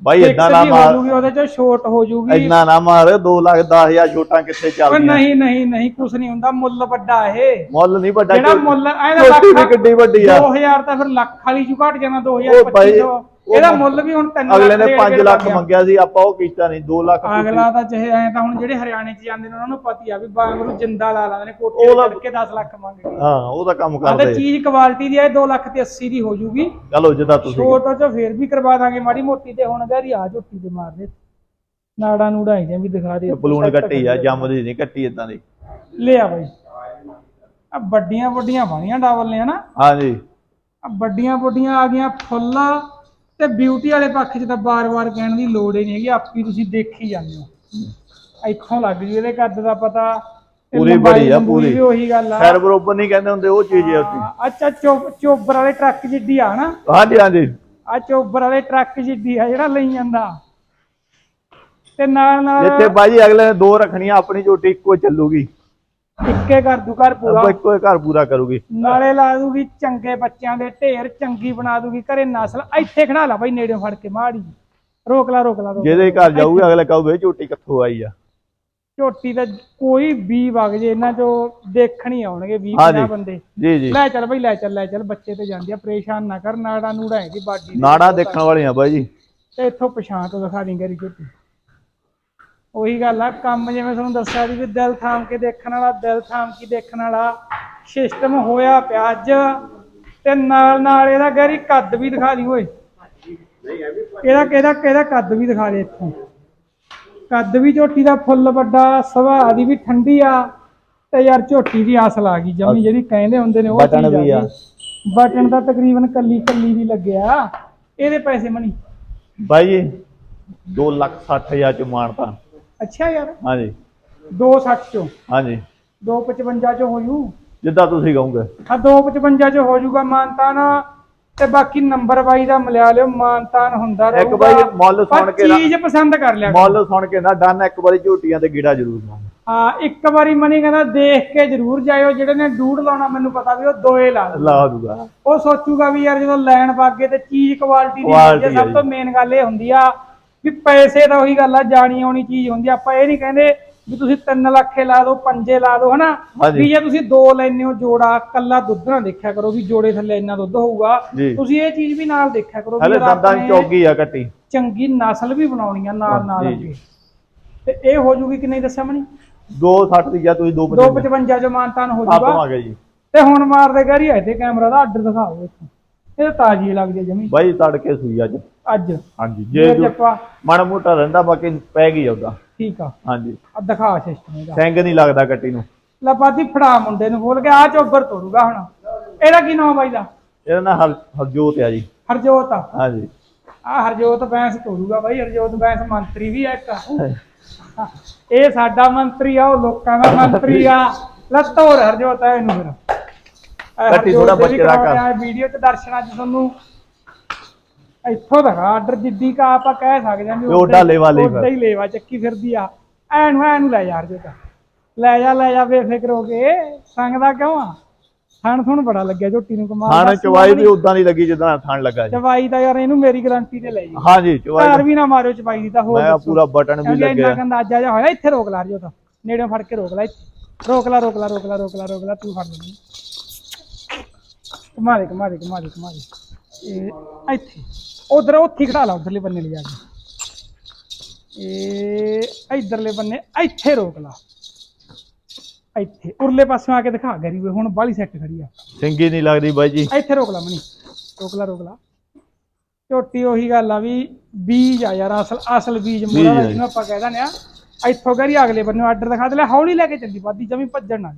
ਬਾਈ ਇਦਾਂ ਨਾ ਮਾਰ। ਜੂਗੀ ਉਹਦੇ ਚ ਛੋਟ ਹੋ ਜੂਗੀ ਇੰਨਾ ਨਾ ਮਾਰ 2 ਲੱਖ 10 ਹਜ਼ਾਰ ਛੋਟਾਂ ਕਿੱਥੇ ਚੱਲਦੀਆਂ? ਨਹੀਂ ਨਹੀਂ ਨਹੀਂ ਕੁਛ ਨਹੀਂ ਹੁੰਦਾ ਮੁੱਲ ਵੱਡਾ ਇਹ। ਮੁੱਲ ਨਹੀਂ ਵੱਡਾ ਜਿਹੜਾ ਮੁੱਲ ਇਹਦਾ ਝੋਟੀ ਵੀ ਲੱਖ ਕਿੱਡੀ ਵੱਡੀ ਆ। 2000 ਤਾਂ ਫਿਰ ਲੱਖ ਵਾਲੀ ਚ ਘਟ ਜਾਣਾ ਉਹ ਬਾਈ, 2025 ਉਹ ਇਹਦਾ ਮੁੱਲ ਵੀ ਹੁਣ 3 ਅਗਲੇ ਨੇ 5 ਲੱਖ ਮੰਗਿਆ ਸੀ ਆਪਾਂ ਉਹ ਕੀਤਾ ਨਹੀਂ 2 ਲੱਖ ਅਗਲਾ ਤਾਂ ਚਾਹੇ ਐ ਤਾਂ ਹੁਣ ਜਿਹੜੇ ਹਰਿਆਣੇ ਚ ਜਾਂਦੇ ਨੇ ਉਹਨਾਂ ਨੂੰ ਪਤੀ ਆ ਵੀ ਬਾਂਗਰੂ ਜਿੰਦਾ ਲਾ ਲਾਉਂਦੇ ਨੇ ਤੇ ਚੜ੍ਹ ਕੇ 10 ਲੱਖ ਮੰਗਦੇ ਹਾਂ ਕੰਮ ਆ ਤੇ ਕਰਦੇ। ਚੀਜ਼ ਕੁਆਲਿਟੀ ਦੀ ਆ 2 ਲੱਖ ਤੇ 80 ਦੀ ਹੋ ਜੂਗੀ। ਚਲੋ ਜਿੱਦਾਂ ਤੁਸੀਂ ਛੋਟੋ ਚ ਫੇਰ ਵੀ ਕਰਵਾ ਦਾਂਗੇ ਮਾੜੀ ਮੋਟੀ ਤੇ ਹੁਣ ਗਹਿਰੀ ਆ ਝੋਟੀ ਤੇ ਮਾਰ ਦੇ। ਨਾੜਾ ਨੂੜਾ ਹੀ ਵੀ ਦਿਖਾ ਦੇ ਬਲੂਨ ਕੱਟੀ ਆ ਜੰਮਦੀ ਨਹੀਂ ਕੱਟੀ ਇਦਾਂ ਦੀ। ਲਿਆ ਬਾਈ। ਆ ਵੱਡੀਆਂ ਵੱਡੀਆਂ ਬਣੀਆਂ ਡਬਲ ਨੇ ਹਨਾ? ਹਾਂਜੀ। ਆ ਵੱਡੀਆਂ ਵੱਡੀਆਂ ਆ ਗਈਆਂ ਫੁੱਲ। ਤੇ ਬਿਊਟੀ ਵਾਲੇ ਪੱਖ 'ਚ ਤਾਂ ਬਾਰ-ਬਾਰ ਕਹਿਣ ਦੀ ਲੋੜ ਹੀ ਨਹੀਂ ਹੈਗੀ ਆਪੀ ਤੁਸੀਂ ਦੇਖੀ ਜਾਂਦੇ ਹੋ। ਇੱਥੋਂ ਲੱਗ ਜੂ ਇਹਦੇ ਕੱਦ ਦਾ ਪਤਾ ਤੇ ਪੂਰੀ ਲੰਬਾਈ ਬੜੀ ਆ, ਲੰਬੂਈ ਪੂਰੀ। ਵੀ ਉਹੀ ਗੱਲ ਆ। ਖੈਰ ਬਰੋਬਰ ਨਹੀਂ ਕਹਿੰਦੇ ਹੁੰਦੇ ਉਹ ਚੀਜ਼ ਉੱਥੇ ਹਾਂ, ਅੱਛਾ ਚੋਬ ਚੋਬਰ ਵਾਲੇ ਟਰੱਕ ਜਿੱਡੀ ਆ ਨਾ। ਹਾਂਜੀ ਹਾਂਜੀ। ਆ ਚੋਬਰ ਵਾਲੇ ਟਰੱਕ ਜਿੱਡੀ ਆ ਜਿਹੜਾ ਲਈ ਜਾਂਦਾ। ਤੇ ਨਾਲ ਨਾਲ ਜਿੱਥੇ ਬਾਜੀ ਅਗਲੇ ਨੇ ਦੋ ਰੱਖਣੀਆਂ ਆਪਣੀ ਝੋਟੀ ਇੱਕੋ ਚੱਲੂਗੀ। ਇੱਕੇ ਕਰ ਦੂ ਘਰ ਪੂਰਾ। ਆਪਾਂ ਇੱਕੋ ਹੀ ਘਰ ਪੂਰਾ ਕਰੂਗੀ। ਨਾਲੇ ਲਾ ਦੂਗੀ ਚੰਗੇ ਬੱਚਿਆਂ ਦੇ ਢੇਰ ਚੰਗੀ ਬਣਾ ਦੂਗੀ ਘਰੇ ਨਸਲ। ਇੱਥੇ ਖੜਾ ਲਾ ਬਾਈ ਨੇੜੇ ਫੜ ਕੇ ਮਾੜੀ ਰੋਕ ਲਾ ਰੋਕ ਲਾ ਰੋਕ ਲਾ। ਜਿਹਦੇ ਘਰ ਜਾਊਗੇ ਅਗਲੇ ਕਹੂਗੇ ਝੋਟੀ ਕਿੱਥੋਂ ਆਈ ਆ? ਝੋਟੀ ਦਾ ਕੋਈ ਵੀ ਵਗ ਜੇ ਇਹਨਾਂ ਚੋਂ ਦੇਖਣ ਹੀ ਆਉਣਗੇ 20 ਹਾਂਜੀ। 50 ਬੰਦੇ। ਜੀ ਜੀ। ਲੈ ਚੱਲ ਬਈ ਲੈ ਚੱਲ ਲੈ ਚੱਲ ਬੱਚੇ ਤੇ ਜਾਂਦੀ ਆ ਪਰੇਸ਼ਾਨ ਨਾ ਕਰ ਨਾੜਾ ਨੂੜਾ ਹੈਗੀ ਬਾਡੀ ਦੀ। ਨਾੜਾ ਦੇਖਣ ਵਾਲੀਆਂ ਬਾਈ ਜੀ। ਤੇ ਇੱਥੋਂ ਪਛਾਣ ਤੋਂ ਦਿਖਾ ਦੀ ਗਰੀ ਝੋਟੀ। ਉਹੀ ਗੱਲ ਆ ਕੰਮ ਜਿਵੇਂ ਤੁਹਾਨੂੰ ਦੱਸਿਆ ਸੀ ਵੀ ਦਿਲ ਥਾਮ ਕੇ ਦੇਖਣ ਵਾਲਾ ਦਿਲ ਥਾਮ ਕੇ ਦੇਖਣ ਵਾਲਾ ਸਿਸਟਮ ਹੋਇਆ ਪਿਆ ਅੱਜ ਤੇ ਨਾਲ ਨਾਲ ਇਹਦਾ ਗੈਰੀ ਕੱਦ ਵੀ ਦਿਖਾ ਦੀ ਓਏ। ਇਹਦਾ ਕਿਹਦਾ ਕਿਹਦਾ ਕੱਦ ਵੀ ਦਿਖਾ ਦੇ ਇੱਥੋਂ। ਕੱਦ ਵੀ ਝੋਟੀ ਦਾ ਫੁੱਲ ਵੱਡਾ ਸੁਭਾਅ ਦੀ ਵੀ ਠੰਡੀ ਆ ਤੇ ਯਾਰ ਝੋਟੀ ਦੀ ਅਸਲ ਆ ਗਈ ਜਮੀ ਜਿਹੜੀ ਕਹਿੰਦੇ ਹੁੰਦੇ ਨੇ ਉਹ ਬਟਨ ਵੀ ਆ। ਬਟਨ ਤਾਂ ਤਕਰੀਬਨ ਕੱਲੀ ਕੱਲੀ ਵੀ ਲੱਗਿਆ ਇਹਦੇ ਪੈਸੇ ਮਣੀ ਬਾਈ ਜੀ 2 ਲੱਖ 60 ਹਜ਼ਾਰ ਚ ਮਾਣਤਾ ਅੱਛਾ ਯਾਰ। ਹਾਂਜੀ। 260 ਚੋਂ। ਹਾਂਜੀ। 255 ਚੋਂ ਹੋ ਜੂ ਜਿੱਦਾਂ ਤੁਸੀਂ ਕਹੋਗੇ। ਹਾਂ 255 ਚੋਂ ਹੋ ਜੂਗਾ ਮਾਨਤਾਨ ਤੇ ਬਾਕੀ ਨੰਬਰ ਬਾਈ ਦਾ ਮਿਲਿਆ ਲਿਓ ਮਾਨਤਾਨ ਹੁੰਦਾ ਇੱਕ ਰਹੂਗਾ। ਬਾਈ ਮੁੱਲ ਸੁਣ ਕੇ ਨਾ- ਚੀਜ਼ ਪਸੰਦ ਕਰ ਲਿਆ। ਮੁੱਲ ਸੁਣ ਕੇ ਨਾ ਡਨ ਇੱਕ ਵਾਰੀ ਝੋਟੀਆਂ ਤੇ ਗੀੜਾ ਜ਼ਰੂਰ ਮਾਰ ਹਾਂ ਇੱਕ ਵਾਰੀ ਮਨੀ ਕਹਿੰਦਾ ਦੇਖ ਕੇ ਜ਼ਰੂਰ ਜਾਇਓ ਜਿਹੜੇ ਨੇ ਡੂਡ ਲਾਉਣਾ ਮੈਨੂੰ ਪਤਾ ਵੀ ਉਹ ਦੋਏ ਲਾ। ਲਾ ਦੂਗਾ। ਉਹ ਸੋਚੂਗਾ ਵੀ ਯਾਰ ਜਦੋਂ ਲੈਣ ਵਾਗੇ ਤੇ ਚੀਜ਼ ਕੁਆਲਿਟੀ ਦੀ ਸਭ ਤੋਂ ਮੇਨ ਗੱਲ ਇਹ ਹੁੰਦੀ ਆ ਵੀ ਪੈਸੇ ਦਾ ਉਹੀ ਗੱਲ ਆ ਜਾਣੀ ਆਉਣੀ ਚੀਜ਼ ਹੁੰਦੀ ਆ। ਆਪਾਂ ਇਹ ਨਹੀਂ ਕਹਿੰਦੇ ਵੀ ਤੁਸੀਂ 3 ਲੱਖੇ ਲਾ ਦਿਓ ਪੰਜੇ ਲਾ ਦਿਓ ਹਨਾ? ਹਾਂਜੀ। ਵੀ ਜੇ ਤੁਸੀਂ ਦੋ ਲੈਣੇ ਹੋ ਜੋੜਾ ਕੱਲਾ ਦੁੱਧ ਨਾ ਦੇਖਿਆ ਕਰੋ ਵੀ ਜੋੜੇ ਥੱਲੇ ਇੰਨਾ ਦੁੱਧ ਹੋਊਗਾ। ਜੀ। ਤੁਸੀਂ ਇਹ ਚੀਜ਼ ਵੀ ਨਾਲ ਦੇਖਿਆ ਕਰੋ ਵੀ ਹਲੇ ਯਾਰ ਦੰਦਾਂ ਆਪਣੇ ਚੌਗੀ ਆ ਕੱਟੀ ਚੰਗੀ ਨਸਲ ਵੀ ਬਣਾਉਣੀ ਆ ਨਾਲ ਨਾਲ ਜੀ, ਜੀ। ਅੱਗੇ। ਤੇ ਇਹ ਹੋ ਜੂਗੀ ਕਿ ਨਹੀਂ ਦੱਸਿਆ ਮਣੀ 260 ਦੀ ਜਾਂ ਤੁਸੀਂ 255 255 ਜੋ ਮਾਨਤਾਨ ਹੋ ਆਪਾਂ ਜੂਗਾ। ਆ ਗਏ ਜੀ। ਤੇ ਹੁਣ ਮਾਰਦੇ ਗਰੀ ਹੈ ਤੇ ਕੈਮਰਾ ਦਾ ਆਰਡਰ ਦਿਖਾਓ ਇੱਥੋਂ। ਇਹ ਤਾਂ ਤਾਜ਼ੀ ਲੱਗਦੀ ਆ ਜਮੀ। ਬਾਈ ਤੜਕੇ ਸੂਈ ਅੱਜ। ਅੱਜ। ਹਾਂਜੀ ਜੇ ਜੇ ਮਾੜਾ ਮੋਟਾ ਰਹਿੰਦਾ ਬਾਕੀ ਪੈ ਗਈ ਉਹਦਾ। ਠੀਕ ਆ। ਹਾਂਜੀ। ਆ ਦਿਖਾ ਸਿਸਟਮ ਇਹਦਾ। ਸਿੰਘ ਨਹੀਂ ਲੱਗਦਾ ਕੱਟੀ ਨੂੰ। ਲਪਾਤੀ ਫੜਾ ਮੁੰਡੇ ਨੂੰ ਬੋਲ ਕੇ ਆ ਚੋਬਰ ਤੋੜੂਗਾ ਹੁਣ। ਇਹਦਾ ਕੀ ਨਾਮ ਬਾਈ ਦਾ ਇਹਦਾ ਨਾਂ ਹਰ ਹਰਜੋਤ ਆ ਜੀ। ਹਰਜੋਤ ਆ। ਹਾਂਜੀ। ਆ ਹਰਜੋਤ ਬੈਂਸ ਤੋੜੂਗਾ ਬਾਈ ਹਰਜੋਤ ਬੈਂਸ ਮੰਤਰੀ ਵੀ ਆ ਇੱਕ। ਇਹ ਸਾਡਾ ਮੰਤਰੀ ਆ ਉਹ ਲੋਕਾਂ ਦਾ ਮੰਤਰੀ ਆ। ਲੈ ਤੋੜ ਹਰਜੋਤ ਆ ਇਹਨੂੰ ਫਿਰ। ਕੱਟੀ ਵੀ ਬੱਚੇ ਦਾ ਕਰ। ਵੀਡੀਓ ਚ ਦਰਸ਼ਨਾਂ ਚ ਤੁਹਾਨੂੰ। ਇੱਥੋਂ ਦਿਖਾ ਆਰਡਰ ਜਿੱਦੀ ਕਾ ਆਪਾਂ ਕਹਿ ਸਕਦੇ ਹਾਂ ਵੀ ਓਡਾ ਲੇਵਾ ਓਡਾ ਹੀ ਲੇਵਾ ਚੱਕੀ ਫਿਰਦੀ ਆ। ਐਨੂੰ ਐਨੂੰ ਲੈ ਯਾਰ ਜੋਤਾ ਲੈ ਜਾ ਲੈ ਜਾ ਬੇਫਿਕਰ ਹੋ ਕੇ। ਸੰਗਦਾ ਕਿਉਂ ਆ? ਥਣ ਥੁਣ ਬੜਾ ਲੱਗਿਆ ਝੋਟੀ ਨੂੰ ਕਮਾਲ ਥਾਣ ਚਵਾਈ ਵੀ। ਉਦਾਂ ਦੀ ਲੱਗੀ ਜਿੱਦਾਂ ਥਾਣ ਲੱਗਾ ਜੀ। ਚਵਾਈ ਦਾ ਯਾਰ ਇਹਨੂੰ ਮੇਰੀ ਗਾਰੰਟੀ ਤੇ ਲੈ ਜੀ। ਹਾਂਜੀ ਘਰ ਚਵਾਈ ਵੀ ਨਾ ਮਾਰਿਓ ਚਵਾਈ ਦੀ ਤਾਂ ਹੋਰ ਮੈਂ। ਪੂਰਾ ਬਟਨ ਵੀ ਇੰਨਾ ਲੱਗਿਆ। ਕੁ ਅੰਦਾਜ਼ਾ ਜਿਹਾ ਹੋਇਆ ਇੱਥੇ ਰੋਕ ਲਾ ਰਿਓ ਤਾਂ ਨੇੜਿਓਂ ਫੜ ਕੇ ਰੋਕ ਲੈ। ਰੋਕ ਲਾ ਰੋਕ ਲਾ ਰੋਕ ਲਾ ਰੋਕ ਲਾ ਰੋਕ ਲਾ ਤੂੰ ਫੜ ਲੈ। ਕਮਾ ਦੇ ਕਮਾ ਦੇ ਕਮਾ ਦੇ ਕਮਾ ਦੇ। ਇਹ ਇੱਥੇ। ਉਧਰ ਉੱਥੇ ਖੜਾ ਲਾ ਉਧਰਲੇ ਬੰਨੇ ਲਿਜਾ ਕੇ। ਇਹ ਇਧਰਲੇ ਬੰਨੇ ਇੱਥੇ ਰੋਕ ਲਾ। ਇੱਥੇ ਉਰਲੇ ਪਾਸਿਓਂ ਆ ਕੇ ਦਿਖਾ ਗਰੀ ਵੇ ਹੁਣ ਬਾਲੀ ਸੈੱਟ ਖੜੀ ਆ। ਸਿੰਗੀ ਨਹੀਂ ਲੱਗਦੀ ਬਾਈ ਜੀ। ਇੱਥੇ ਰੋਕ ਲਾ ਮਨੀ ਰੋਕ ਲਾ ਰੋਕ ਲਾ। ਝੋਟੀ ਉਹੀ ਗੱਲ ਆ ਵੀ ਬੀਜ ਆ ਯਾਰ ਅਸਲ ਅਸਲ ਬੀਜ ਦਾ ਆ ਜਿਹਨੂੰ ਆਪਾਂ ਕਹਿ ਦਿੰਦੇ ਆ ਇੱਥੋਂ ਗਰੀ ਅਗਲੇ ਬੰਨੇ ਆਰਡਰ ਦਿਖਾ ਦੇ ਲੈ ਹੌਲੀ ਲੈ ਕੇ ਚੱਲੀ ਬਾਦੀ ਜਮੀ ਭੱਜਣ ਨਾ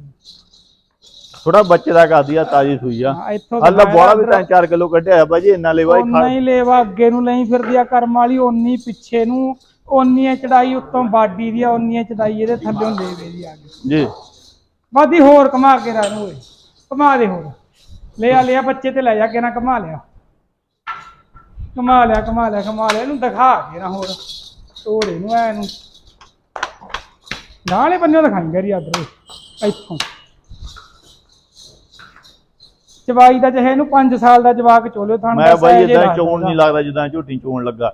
ਥੋੜਾ ਬੱਚੇ ਦਾ ਕਰਦੀ ਆ ਤਾਜੀ ਸੂਈ ਆ। ਹਾਂ, ਇੱਥੋਂ ਹੱਲਾ ਦਿਖਾਇਆ ਬੋਲਾ ਵੀ ਇੱਧਰ। 3-4 ਕਿਲੋ ਕੱਢਿਆ ਆ ਬਾਈ ਇੰਨਾ ਲੈ ਬਾਈ ਉਨਾ ਹੀ ਲੇਵਾ ਅੱਗੇ ਨੂੰ ਲਈ ਫਿਰਦੀ ਆ ਕਰਮ ਵਾਲੀ ਓਨੀ ਪਿੱਛੇ ਨੂੰ ਓਨੀ ਹੈ ਚੜਾਈ ਉੱਤੋਂ ਬਾਡੀ ਦੀ ਆ ਓਨੀ ਹੈ ਚੜਾਈ ਇਹਦੇ ਥੱਲੇ ਲੇਵੇ ਦੀ ਆ ਗਈ ਜੀ। ਬਾਦੀ ਹੋਰ ਕਮਾ ਕੇ ਰਹਿ ਨੂੰ ਓਏ ਕਮਾ ਦੇ ਹੋਰ। ਲੈ ਆ ਲਿਆ ਬੱਚੇ ਤੇ ਲੈ ਜਾ ਕੇ ਨਾ ਕਮਾ ਲਿਆ। ਕਮਾ ਲਿਆ ਕਮਾ ਲਿਆ ਕਮਾ ਲਿਆ ਇਹਨੂੰ ਦਿਖਾ ਕੇ ਨਾ ਹੋਰ ਤੋੜੇ ਨੂੰ ਐ ਨੂੰ ਨਾਲੇ ਬੰਨਿਓ ਦਿਖਾਈ ਗਰੀ ਆਦਰ ਇੱਥੋਂ। ਚਵਾਈ ਦਾ ਚਾਹੇ ਇਹਨੂੰ 5 ਸਾਲ ਦਾ ਜਵਾਕ ਚੋਲਿਓ ਥਾਂ ਮੈਂ ਬਾਈ ਇਦਾਂ ਚੋਣ ਨਹੀਂ ਲੱਗਦਾ ਜਿੱਦਾਂ ਝੋਟੀ ਚੋਣ ਲੱਗਾ।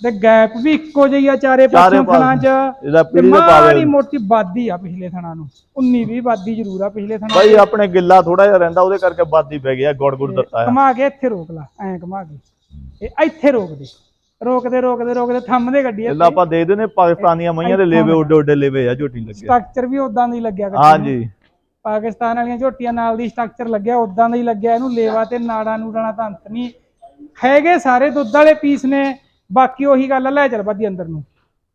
ਤੇ ਗੈਪ ਵੀ ਇੱਕੋ ਜਿਹੀ ਆ ਚਾਰੇ ਪਾਸੋਂ ਥਣਾ ਚ। ਇਹਦਾ ਪੀੜੀ ਦਾ ਪਾਵੇ। ਮਾੜੀ ਮੋਟੀ ਬਾਦੀ ਆ ਪਿਛਲੇ ਥਣਾ ਨੂੰ। 19 20 ਬਾਦੀ ਜ਼ਰੂਰ ਆ ਪਿਛਲੇ ਥਣਾ ਬਾਈ ਆਪਣੇ ਗਿੱਲਾ ਥੋੜਾ ਜਿਹਾ ਰਹਿੰਦਾ ਉਹਦੇ ਕਰਕੇ ਬਾਦੀ ਪੈ ਗਿਆ ਗੁੜ ਗੁੜ ਦਿੱਤਾ ਆ। ਘਮਾ ਕੇ ਇੱਥੇ ਰੋਕ ਲਾ ਐਂ ਘਮਾ ਕੇ। ਇਹ ਇੱਥੇ ਰੋਕ ਦੇ। ਰੋਕਦੇ ਰੋਕਦੇ ਰੋਕਦੇ ਥੰਮਦੇ ਗੱਡੀ ਇਹਦਾ ਆਪਾਂ ਦੇ ਦੇਨੇ ਪਾਕਿਸਤਾਨੀਆਂ ਮਈਆਂ ਦੇ ਲੇਵੇ ਉੱਡੇ ਉੱਡੇ ਲੇਵੇ ਆ ਝੋਟੀ ਲੱਗੇ ਸਟਰਕਚਰ ਵੀ ਉਦਾਂ ਦਾ ਹੀ ਲੱਗਿਆ ਗੱਡੀ ਨੂੰ। ਪਾਕਿਸਤਾਨ ਵਾਲੀਆਂ ਝੋਟੀਆਂ ਨਾਲ ਦੀ ਸਟਰਕਚਰ ਲੱਗਿਆ ਉਦਾਂ ਦਾ ਹੀ ਲੱਗਿਆ ਇਹਨੂੰ ਲੇਵਾ ਤੇ ਨਾੜਾ ਨੂੜਾਣਾ ਤਾਂ ਅੰਤ ਨਹੀਂ। ਹੈਗੇ ਸਾਰੇ ਦੁੱਧ ਵਾਲੇ ਪੀਸ ਨੇ ਬਾਕੀ ਉਹੀ ਗੱਲ ਲੈ ਚੱਲ ਬਾਦੀ ਅੰਦਰ ਨੂੰ।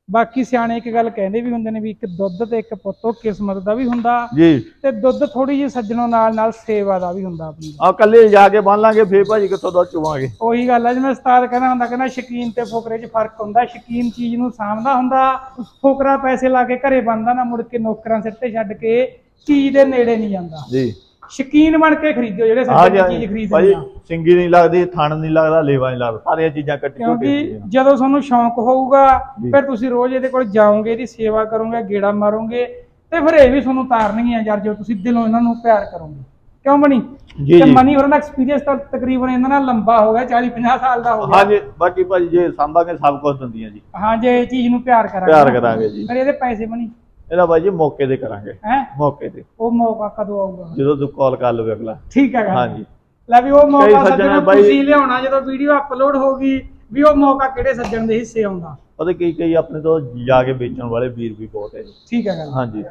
ਬਾਕੀ ਸਿਆਣੇ ਇੱਕ ਗੱਲ ਕਹਿੰਦੇ ਵੀ ਹੁੰਦੇ ਨੇ ਵੀ ਇੱਕ ਦੁੱਧ ਤੇ ਇੱਕ ਪੁੱਤੋ ਕਿਸਮਤ ਦਾ ਵੀ ਹੁੰਦਾ ਜੀ। ਤੇ ਦੁੱਧ ਥੋੜੀ ਜਿਹੀ ਸੱਜਣੋਂ ਨਾਲ ਨਾਲ ਸੇਵਾ ਦਾ ਵੀ ਹੁੰਦਾ ਆਪਣੀ। ਆ ਕੱਲੇ ਜਾ ਕੇ ਬੰਨ ਲਾਂਗੇ ਫੇਰ ਭਾਜੀ ਕਿੱਥੋਂ ਦੁੱਧ ਚੁਵਾਂਗੇ? ਉਹੀ ਗੱਲ ਆ ਜਿਵੇਂ ਉਸਤਾਦ ਕਹਿੰਦਾ ਹੁੰਦਾ ਕਹਿੰਦਾ ਸ਼ਕੀਨ ਤੇ ਫੁਕਰੇ 'ਚ ਫ਼ਰਕ ਹੁੰਦਾ ਸ਼ਕੀਨ ਚੀਜ਼ ਨੂੰ ਸਾਂਭਦਾ ਹੁੰਦਾ ਫੁਕਰਾ ਪੈਸੇ ਲਾ ਕੇ ਘਰੇ ਬੰਦਾ ਨਾ ਮੁੜ ਕੇ ਨੌਕਰਾਂ ਸਿਰ ਤੇ ਛੱਡ ਕੇ ਚੀਜ਼ ਦੇ ਨੇੜੇ ਨਹੀਂ ਜਾਂਦਾ। ਜੀ। ਸ਼ਕੀਨ ਬਣ ਕੇ ਖਰੀਦਿਓ ਜਿਹੜੇ ਹਾਂਜੀ ਸੱਜਣ ਚੀਜ਼ ਹਾਂਜੀ ਭਾਜੀ ਖਰੀਦਦੇ ਆ। ਸਿੰਗੀ ਨਹੀਂ ਲੱਗਦੀ ਥਣ ਨਹੀਂ ਲੱਗਦਾ ਲੇਵਾ ਨਹੀਂ ਲੱਗਦਾ ਸਾਰੀਆਂ ਚੀਜ਼ਾਂ ਕੱਟੀ ਕਿਉਂਕਿ ਜਦੋਂ ਤੁਹਾਨੂੰ ਸ਼ੌਂਕ ਹੋਊਗਾ ਜੀ। ਫਿਰ ਤੁਸੀਂ ਰੋਜ਼ ਇਹਦੇ ਕੋਲ ਜਾਓਗੇ ਇਹਦੀ ਸੇਵਾ ਕਰੋਗੇ ਗੇੜਾ ਮਾਰੋਗੇ ਤੇ ਫਿਰ ਇਹ ਵੀ ਤੁਹਾਨੂੰ ਤਾਰਨਗੀਆਂ ਯਾਰ ਜੋ ਤੁਸੀਂ ਦਿਲੋਂ ਇਹਨਾਂ ਨੂੰ ਪਿਆਰ ਕਰੋਗੇ। ਕਿਉਂ ਬਣੀ? ਜੀ, ਤੇ ਜੀ। ਮਨੀ ਹੋਰਾਂ ਦਾ ਐਕਸਪੀਰੀਅੰਸ ਤਾਂ ਤਕਰੀਬਨ ਇਹਨਾਂ ਨਾਲ ਲੰਬਾ ਹੋ ਗਿਆ 40 50 ਸਾਲ ਦਾ ਹੋ ਗਿਆ। ਹਾਂਜੀ ਬਾਕੀ ਭਾਜੀ ਜੇ ਸੰਭਾਂਗੇ ਸਭ ਕੁਝ ਦਿੰਦੀਆਂ ਜੀ। ਹਾਂ ਜੇ ਇਹ ਚੀਜ਼ ਨੂੰ ਪਿਆਰ ਕਰਾਂਗੇ ਪਿਆਰ ਕਰਾਂਗੇ ਜੀ। ਫਿਰ ਇਹਦੇ ਪੈਸੇ ਬਣੀ। ਇਹਦਾ ਬਾਈ ਜੀ ਮੌਕੇ ਤੇ ਕਰਾਂਗੇ। ਹੈ? ਮੌਕੇ ਤੇ। ਉਹ ਮੌਕਾ ਕਦੋਂ ਆਊਗਾ? ਜਦੋਂ ਤੂੰ ਕਾਲ ਕਰ ਲਵੇ ਅਗਲਾ। ਠੀਕ ਹੈ ਹਾਂਜੀ। ਲੈ ਵੀ ਉਹ ਮੌਕਾ ਸੱਜਣ ਤੁਸੀਂ ਲਿਆਉਣਾ ਜਦੋਂ ਵੀਡੀਓ ਅਪਲੋਡ ਹੋਗੀ ਵੀ ਉਹ ਮੌਕਾ ਕਿਹੜੇ ਸੱਜਣ ਦੇ ਹਿੱਸੇ ਆਉਂਦਾ? ਉਹਦੇ ਕਈ ਕਈ ਆਪਣੇ ਤੋਂ ਜਾ ਕੇ ਵੇਚਣ ਵਾਲੇ ਵੀਰ ਵੀ ਬਹੁਤ ਹੈ ਠੀਕ ਹੈ ਗੱਲ ਹਾਂਜੀ।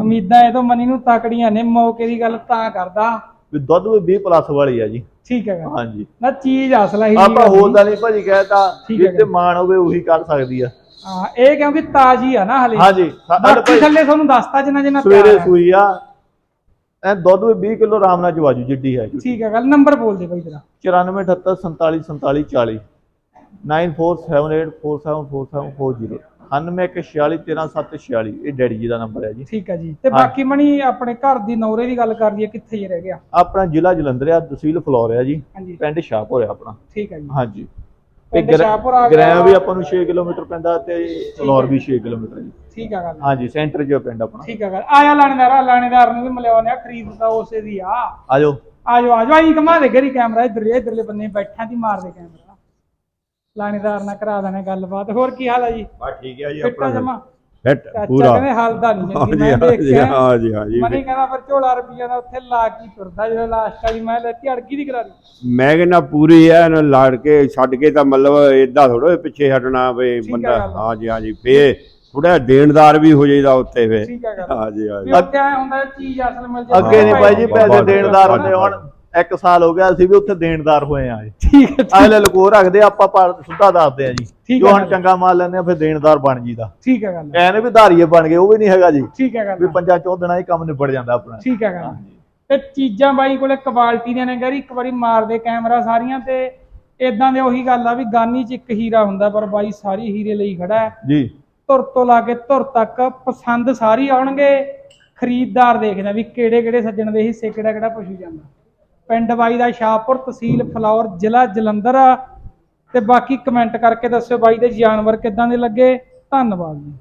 ਉਮੀਦਾਂ ਇਹ ਤੋਂ ਮਨੀ ਨੂੰ ਤਕੜੀਆਂ ਨੇ ਮੌਕੇ ਦੀ ਗੱਲ ਤਾਂ ਕਰਦਾ। ਵੀ ਦੁੱਧ ਵੀ 20 ਪਲੱਸ ਵਾਲੀ ਆ ਜੀ। ਠੀਕ ਹੈ ਹਾਂਜੀ। ਨਾ ਚੀਜ਼ ਅਸਲ ਹੀ ਆਪਾਂ ਹੋਰ ਦਾ ਨਹੀਂ ਭਾਜੀ ਕਹਿਤਾ ਜਿੱਤੇ ਮਾਣ ਹੋਵੇ ਉਹੀ ਕਰ ਸਕਦੀ ਆ। ਹਾਂ ਇਹ ਕਿਉਂਕਿ ਤਾਜੀ ਆ ਨਾ ਹਲੇ। ਹਾਂਜੀ ਬਾਕੀ ਥੱਲੇ ਤੁਹਾਨੂੰ ਦੱਸਤਾ ਜਿੰਨਾ ਜਿੰਨਾ ਸਵੇਰੇ। ਸੂਈ ਆ ਐ ਦੁੱਧ ਵੀ 20 ਕਿਲੋ ਆਰਾਮ ਨਾਲ ਚਵਾਜੂ ਜਿੱਡੀ ਹੈ ਠੀਕ ਹੈ ਗੱਲ ਨੰਬਰ ਬੋਲ ਦੇ ਬਾਈ ਤੇਰਾ 94 78 47 47 40 9478474740 9146137746 ਇਹ ਡੈਡੀ ਜੀ ਦਾ ਨੰਬਰ ਹੈ ਜੀ। ਠੀਕ ਹੈ ਜੀ। ਤੇ ਬਾਕੀ ਮਣੀ ਆਪਣੇ ਘਰ ਦੀ ਨੌਰੇ ਦੀ ਗੱਲ ਕਰ ਲਈਏ ਕਿੱਥੇ ਜੇ ਰਹਿ ਗਿਆ? ਆਪਣਾ ਜ਼ਿਲ੍ਹਾ ਜਲੰਧਰ ਆ ਤਹਿਸੀਲ ਫਲੋਰ ਆ ਜੀ। ਪਿੰਡ ਸ਼ਾਹਪੁਰ ਆ ਆਪਣਾ। ਠੀਕ ਹੈ ਜੀ। ਹਾਂਜੀ। ਪਿੰਡ ਸ਼ਾਹਪੁਰ ਆ ਗਿਆ। ਗ੍ਰਾਮ ਵੀ ਆਪਾਂ ਨੂੰ 6 ਕਿਲੋਮੀਟਰ ਪੈਂਦਾ ਤੇ ਫਲੋਰ ਵੀ 6 ਕਿਲੋਮੀਟਰ ਜੀ। ਠੀਕ ਹੈ ਗੱਲ। ਹਾਂਜੀ ਸੈਂਟਰ ਆ ਪਿੰਡ ਆਪਣਾ। ਠੀਕ ਹੈ ਗੱਲ। ਆਇਆ ਲਾਣੇਦਾਰ ਆ ਲਾਣੇਦਾਰ ਨੂੰ ਵੀ ਆ ਖਰੀਦ ਤਾਂ ਉਸੇ ਦੀ ਆ। ਆਜੋ। ਆਜੋ ਆਜੋ। ਆਈ ਕਮਾ ਦੇ ਗਰੀ ਕੈਮਰਾ ਇਧਰ ਇਧਰਲੇ ਬੰਨੇ ਬੈਠਾ ਦੀ ਮਾਰ ਦੇ ਕੈਮਰਾ। ਲਾਣੇਦਾਰ ਨਾਲ ਕਰਾ ਦੇਣਾ ਗੱਲਬਾਤ। ਹੋਰ ਕੀ ਹਾਲ ਹੈ ਜੀ? ਬਾ ਠੀਕ ਹੈ ਜੀ ਫਿੱਟਾ ਜਮਾ ਫਿੱਟ ਚਾਚਾ ਕਹਿੰਦੇ ਹਾਲਦਾ ਨਹੀਂ ਹਾਂਜੀ ਮੈਂ ਹਾਂਜੀ ਦੇਖਿਆ। ਹਾਂਜੀ ਹਾਂਜੀ। ਮਨੀ ਕਹਿੰਦਾ ਫਿਰ ਝੋਲਾ ਰੁਪਈਆ ਦਾ ਉੱਥੇ ਲਾ ਕੇ ਤੁਰਦਾ ਜਦੋਂ ਲਾਸਟ ਵਾਲੀ ਮੈਂ ਲੈਤੀ ਅੜਕੀ ਦੀ ਕਰਾ ਲਈ ਮੈਂ ਕਹਿੰਦਾ ਪੂਰੀ ਐ ਨਾ ਲੜ ਕੇ ਛੱਡ ਕੇ ਤਾਂ ਮਤਲਬ ਏਦਾਂ ਥੋੜਾ ਪਿੱਛੇ ਹਟਣਾ ਵੇ ਠੀਕ ਹੈ ਬੰਦਾ। ਗੱਲ। ਹਾਂਜੀ ਹਾਂਜੀ ਫੇ ਥੋੜਾ ਦੇਣਦਾਰ ਵੀ ਹੋ ਜਾਈਦਾ ਉੱਤੇ ਫੇ ਠੀਕ ਹੈ ਗੱਲ ਹਾਂਜੀ ਵੀ ਹਾਂਜੀ ਉੱਥੇ ਐਂ ਹੁੰਦਾ ਚੀਜ਼ ਅਸਲ ਮਿਲ ਜਾਂਦੀ ਅੱਗੇ ਨਹੀਂ ਬਾਈ ਜੀ ਪੈਸੇ ਦੇਣਦਾਰ ਹੁੰਦੇ ਹੁਣ। ਇੱਕ ਸਾਲ ਹੋ ਗਿਆ ਅਸੀਂ ਵੀ ਉੱਥੇ ਦੇਣਦਾਰ ਹੋਏ ਆ ਠੀਕ ਹੈ ਅਗਲੇ ਲਕੋ ਰੱਖਦੇ ਆਪਾਂ ਸਿੱਧਾ ਦੱਸਦੇ ਆ ਜੀ। ਜੋ ਹੁਣ। ਚੰਗਾ ਮਾਲ ਲੈਂਦੇ ਆ ਫਿਰ ਦੇਣਦਾਰ ਬਣ ਜੀਦਾ ਠੀਕ ਹੈ ਗੱਲ ਐਨੇ ਵੀ ਧਾਰੀਏ ਬਣ ਗਏ ਉਹ ਵੀ ਨਹੀਂ ਹੈਗਾ ਜੀ। ਠੀਕ ਹੈ ਗੱਲ ਵੀ ਪੰਜਾਂ ਚੋਂ ਦਿਨਾਂ ਹੀ ਕੰਮ ਨਿਬੜ ਜਾਂਦਾ ਆਪਣਾ। ਠੀਕ ਹੈ ਗੱਲ ਤੇ ਚੀਜ਼ਾਂ ਬਾਈ ਕੋਲੇ ਕੁਆਲਿਟੀ ਦੀਆਂ ਨੇ ਗਰੀ ਇੱਕ ਵਾਰੀ ਮਾਰਦੇ ਕੈਮਰਾ ਸਾਰੀਆਂ ਤੇ ਇਦਾਂ ਦੇ ਉਹੀ ਗੱਲ ਆ ਵੀ ਗਾਨੀ ਚ ਇੱਕ ਹੀਰਾ ਹੁੰਦਾ ਪਰ ਬਾਈ ਸਾਰੀ ਹੀਰੇ ਲਈ ਖੜਾ ਹੈ। ਜੀ। ਧੁਰ ਤੋਂ ਲਾ ਕੇ ਧੁਰ ਤੱਕ ਪਸੰਦ ਸਾਰੀ ਆਉਣਗੇ। ਖਰੀਦਦਾਰ ਦੇਖਦਾ ਵੀ ਕਿਹੜੇ ਕਿਹੜੇ ਸੱਜਣ ਦੇ ਹਿੱਸੇ ਕਿਹੜਾ ਕਿਹੜਾ ਪਸ਼ੂ ਜਾਂਦਾ। ਪਿੰਡ ਬਾਈ ਦਾ ਸ਼ਾਹਪੁਰ ਤਹਿਸੀਲ ਫਲੌਰ ਜ਼ਿਲ੍ਹਾ ਜਲੰਧਰ ਆ। ਤੇ ਬਾਕੀ ਕਮੈਂਟ ਕਰਕੇ ਦੱਸਿਓ ਬਾਈ ਦੇ ਜਾਨਵਰ ਕਿੱਦਾਂ ਦੇ ਲੱਗੇ। ਧੰਨਵਾਦ ਜੀ।